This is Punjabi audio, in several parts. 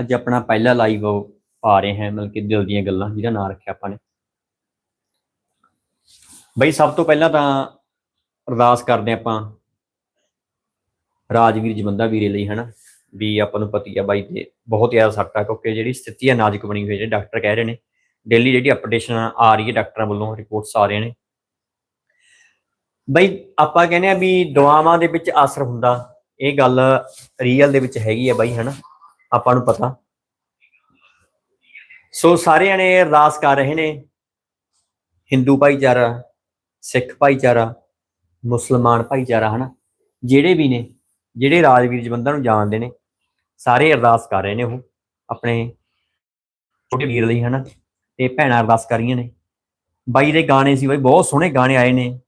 ਅੱਜ ਆਪਣਾ ਪਹਿਲਾ ਲਾਈਵ ਆ ਰਹੇ ਹਾਂ, ਮਤਲਬ ਕਿ ਦਿਲ ਦੀਆਂ ਗੱਲਾਂ ਜਿਹਦਾ ਨਾਂ ਰੱਖਿਆ ਆਪਾਂ ਨੇ। ਬਈ ਸਭ ਤੋਂ ਪਹਿਲਾਂ ਤਾਂ ਅਰਦਾਸ ਕਰਦੇ ਹਾਂ ਆਪਾਂ ਰਾਜਵੀਰ ਜਵੰਦਾ ਵੀਰੇ ਲਈ, ਹਨਾ? ਵੀ ਆਪਾਂ ਨੂੰ ਪਤੀ ਆ ਬਾਈ ਤੇ ਬਹੁਤ ਜ਼ਿਆਦਾ ਸੱਟ ਆ, ਕਿਉਂਕਿ ਜਿਹੜੀ ਸਥਿਤੀ ਆ ਨਾਜ਼ੁਕ ਬਣੀ ਹੋਈ ਹੈ ਡਾਕਟਰ ਕਹਿ ਰਹੇ ਨੇ ਡੇਲੀ ਜਿਹੜੀ ਅਪਡੇਸ਼ਨ ਆ ਰਹੀ ਹੈ ਡਾਕਟਰਾਂ ਵੱਲੋਂ ਰਿਪੋਰਟਸ ਆ ਰਹੇ ਨੇ। ਬਈ ਆਪਾਂ ਕਹਿੰਦੇ ਆ ਵੀ ਦੁਆਵਾਂ ਦੇ ਵਿੱਚ ਅਸਰ ਹੁੰਦਾ, ਇਹ ਗੱਲ ਰੀਅਲ ਦੇ ਵਿੱਚ ਹੈਗੀ ਆ ਬਾਈ, ਹਨਾ? ਆਪਾਂ ਨੂੰ ਪਤਾ। ਸੋ ਸਾਰਿਆਂ ਨੇ ਅਰਦਾਸ ਕਰ ਰਹੇ ਨੇ, ਹਿੰਦੂ ਭਾਈਚਾਰਾ, ਸਿੱਖ ਭਾਈਚਾਰਾ, ਮੁਸਲਮਾਨ ਭਾਈਚਾਰਾ, ਹਨਾ? ਜਿਹੜੇ ਵੀ ਨੇ, ਜਿਹੜੇ ਰਾਜਵੀਰ ਜਵੰਦਾ ਨੂੰ ਜਾਣਦੇ ਨੇ, ਸਾਰੇ ਅਰਦਾਸ ਕਰ ਰਹੇ ਨੇ ਉਹ, ਆਪਣੇ ਛੋਟੇ ਵੀਰ ਲਈ, ਹਨਾ? ਤੇ ਭੈਣਾਂ ਅਰਦਾਸ ਕਰ ਰਹੀਆਂ ਨੇ। ਬਾਈ ਦੇ ਗਾਣੇ ਸੀ ਬਾਈ, ਬਹੁਤ ਸੋਹਣੇ ਗਾਣੇ ਆਏ ਨੇ।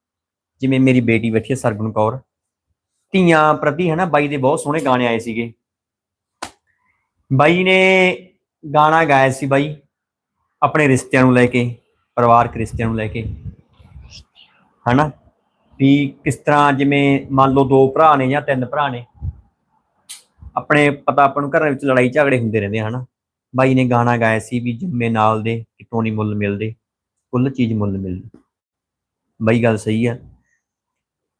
ਜਿਵੇਂ ਮੇਰੀ ਬੇਟੀ ਬੈਠੀ ਹੈ ਸਰਗੁਣ ਕੌਰ। ਧੀਆਂ ਪ੍ਰਤੀ, ਹਨਾ, ਬਾਈ ਦੇ ਬਹੁਤ ਸੋਹਣੇ ਗਾਣੇ ਆਏ ਸੀਗੇ। ਬਾਈ ਨੇ ਗਾਣਾ ਗਾਇਆ ਸੀ ਬਾਈ ਆਪਣੇ ਰਿਸ਼ਤਿਆਂ ਨੂੰ ਲੈ ਕੇ ਪਰਿਵਾਰਕ ਰਿਸ਼ਤਿਆਂ ਨੂੰ ਲੈ ਕੇ। ਹਨਾ? ਵੀ ਕਿਸ ਤਰ੍ਹਾਂ ਜਿਵੇਂ ਮੰਨ ਲਓ ਦੋ ਭਰਾ ਨੇ ਜਾਂ ਤਿੰਨ ਭਰਾ ਨੇ ਆਪਣੇ ਪਤਾ ਆਪਾਂ ਨੂੰ ਘਰਾਂ ਵਿੱਚ ਲੜਾਈ ਝਗੜੇ ਹੁੰਦੇ ਰਹਿੰਦੇ ਆ, ਹਨਾ? ਬਾਈ ਨੇ ਗਾਣਾ ਗਾਇਆ ਸੀ ਵੀ ਜੰਮੇ ਨਾਲ ਦੇ ਕਿਤੋਂ ਨਹੀਂ ਮੁੱਲ ਮਿਲਦੇ ਕੁੱਲ ਚੀਜ਼ ਮੁੱਲ ਮਿਲਦੀ। ਬਾਈ ਗੱਲ ਸਹੀ ਆ।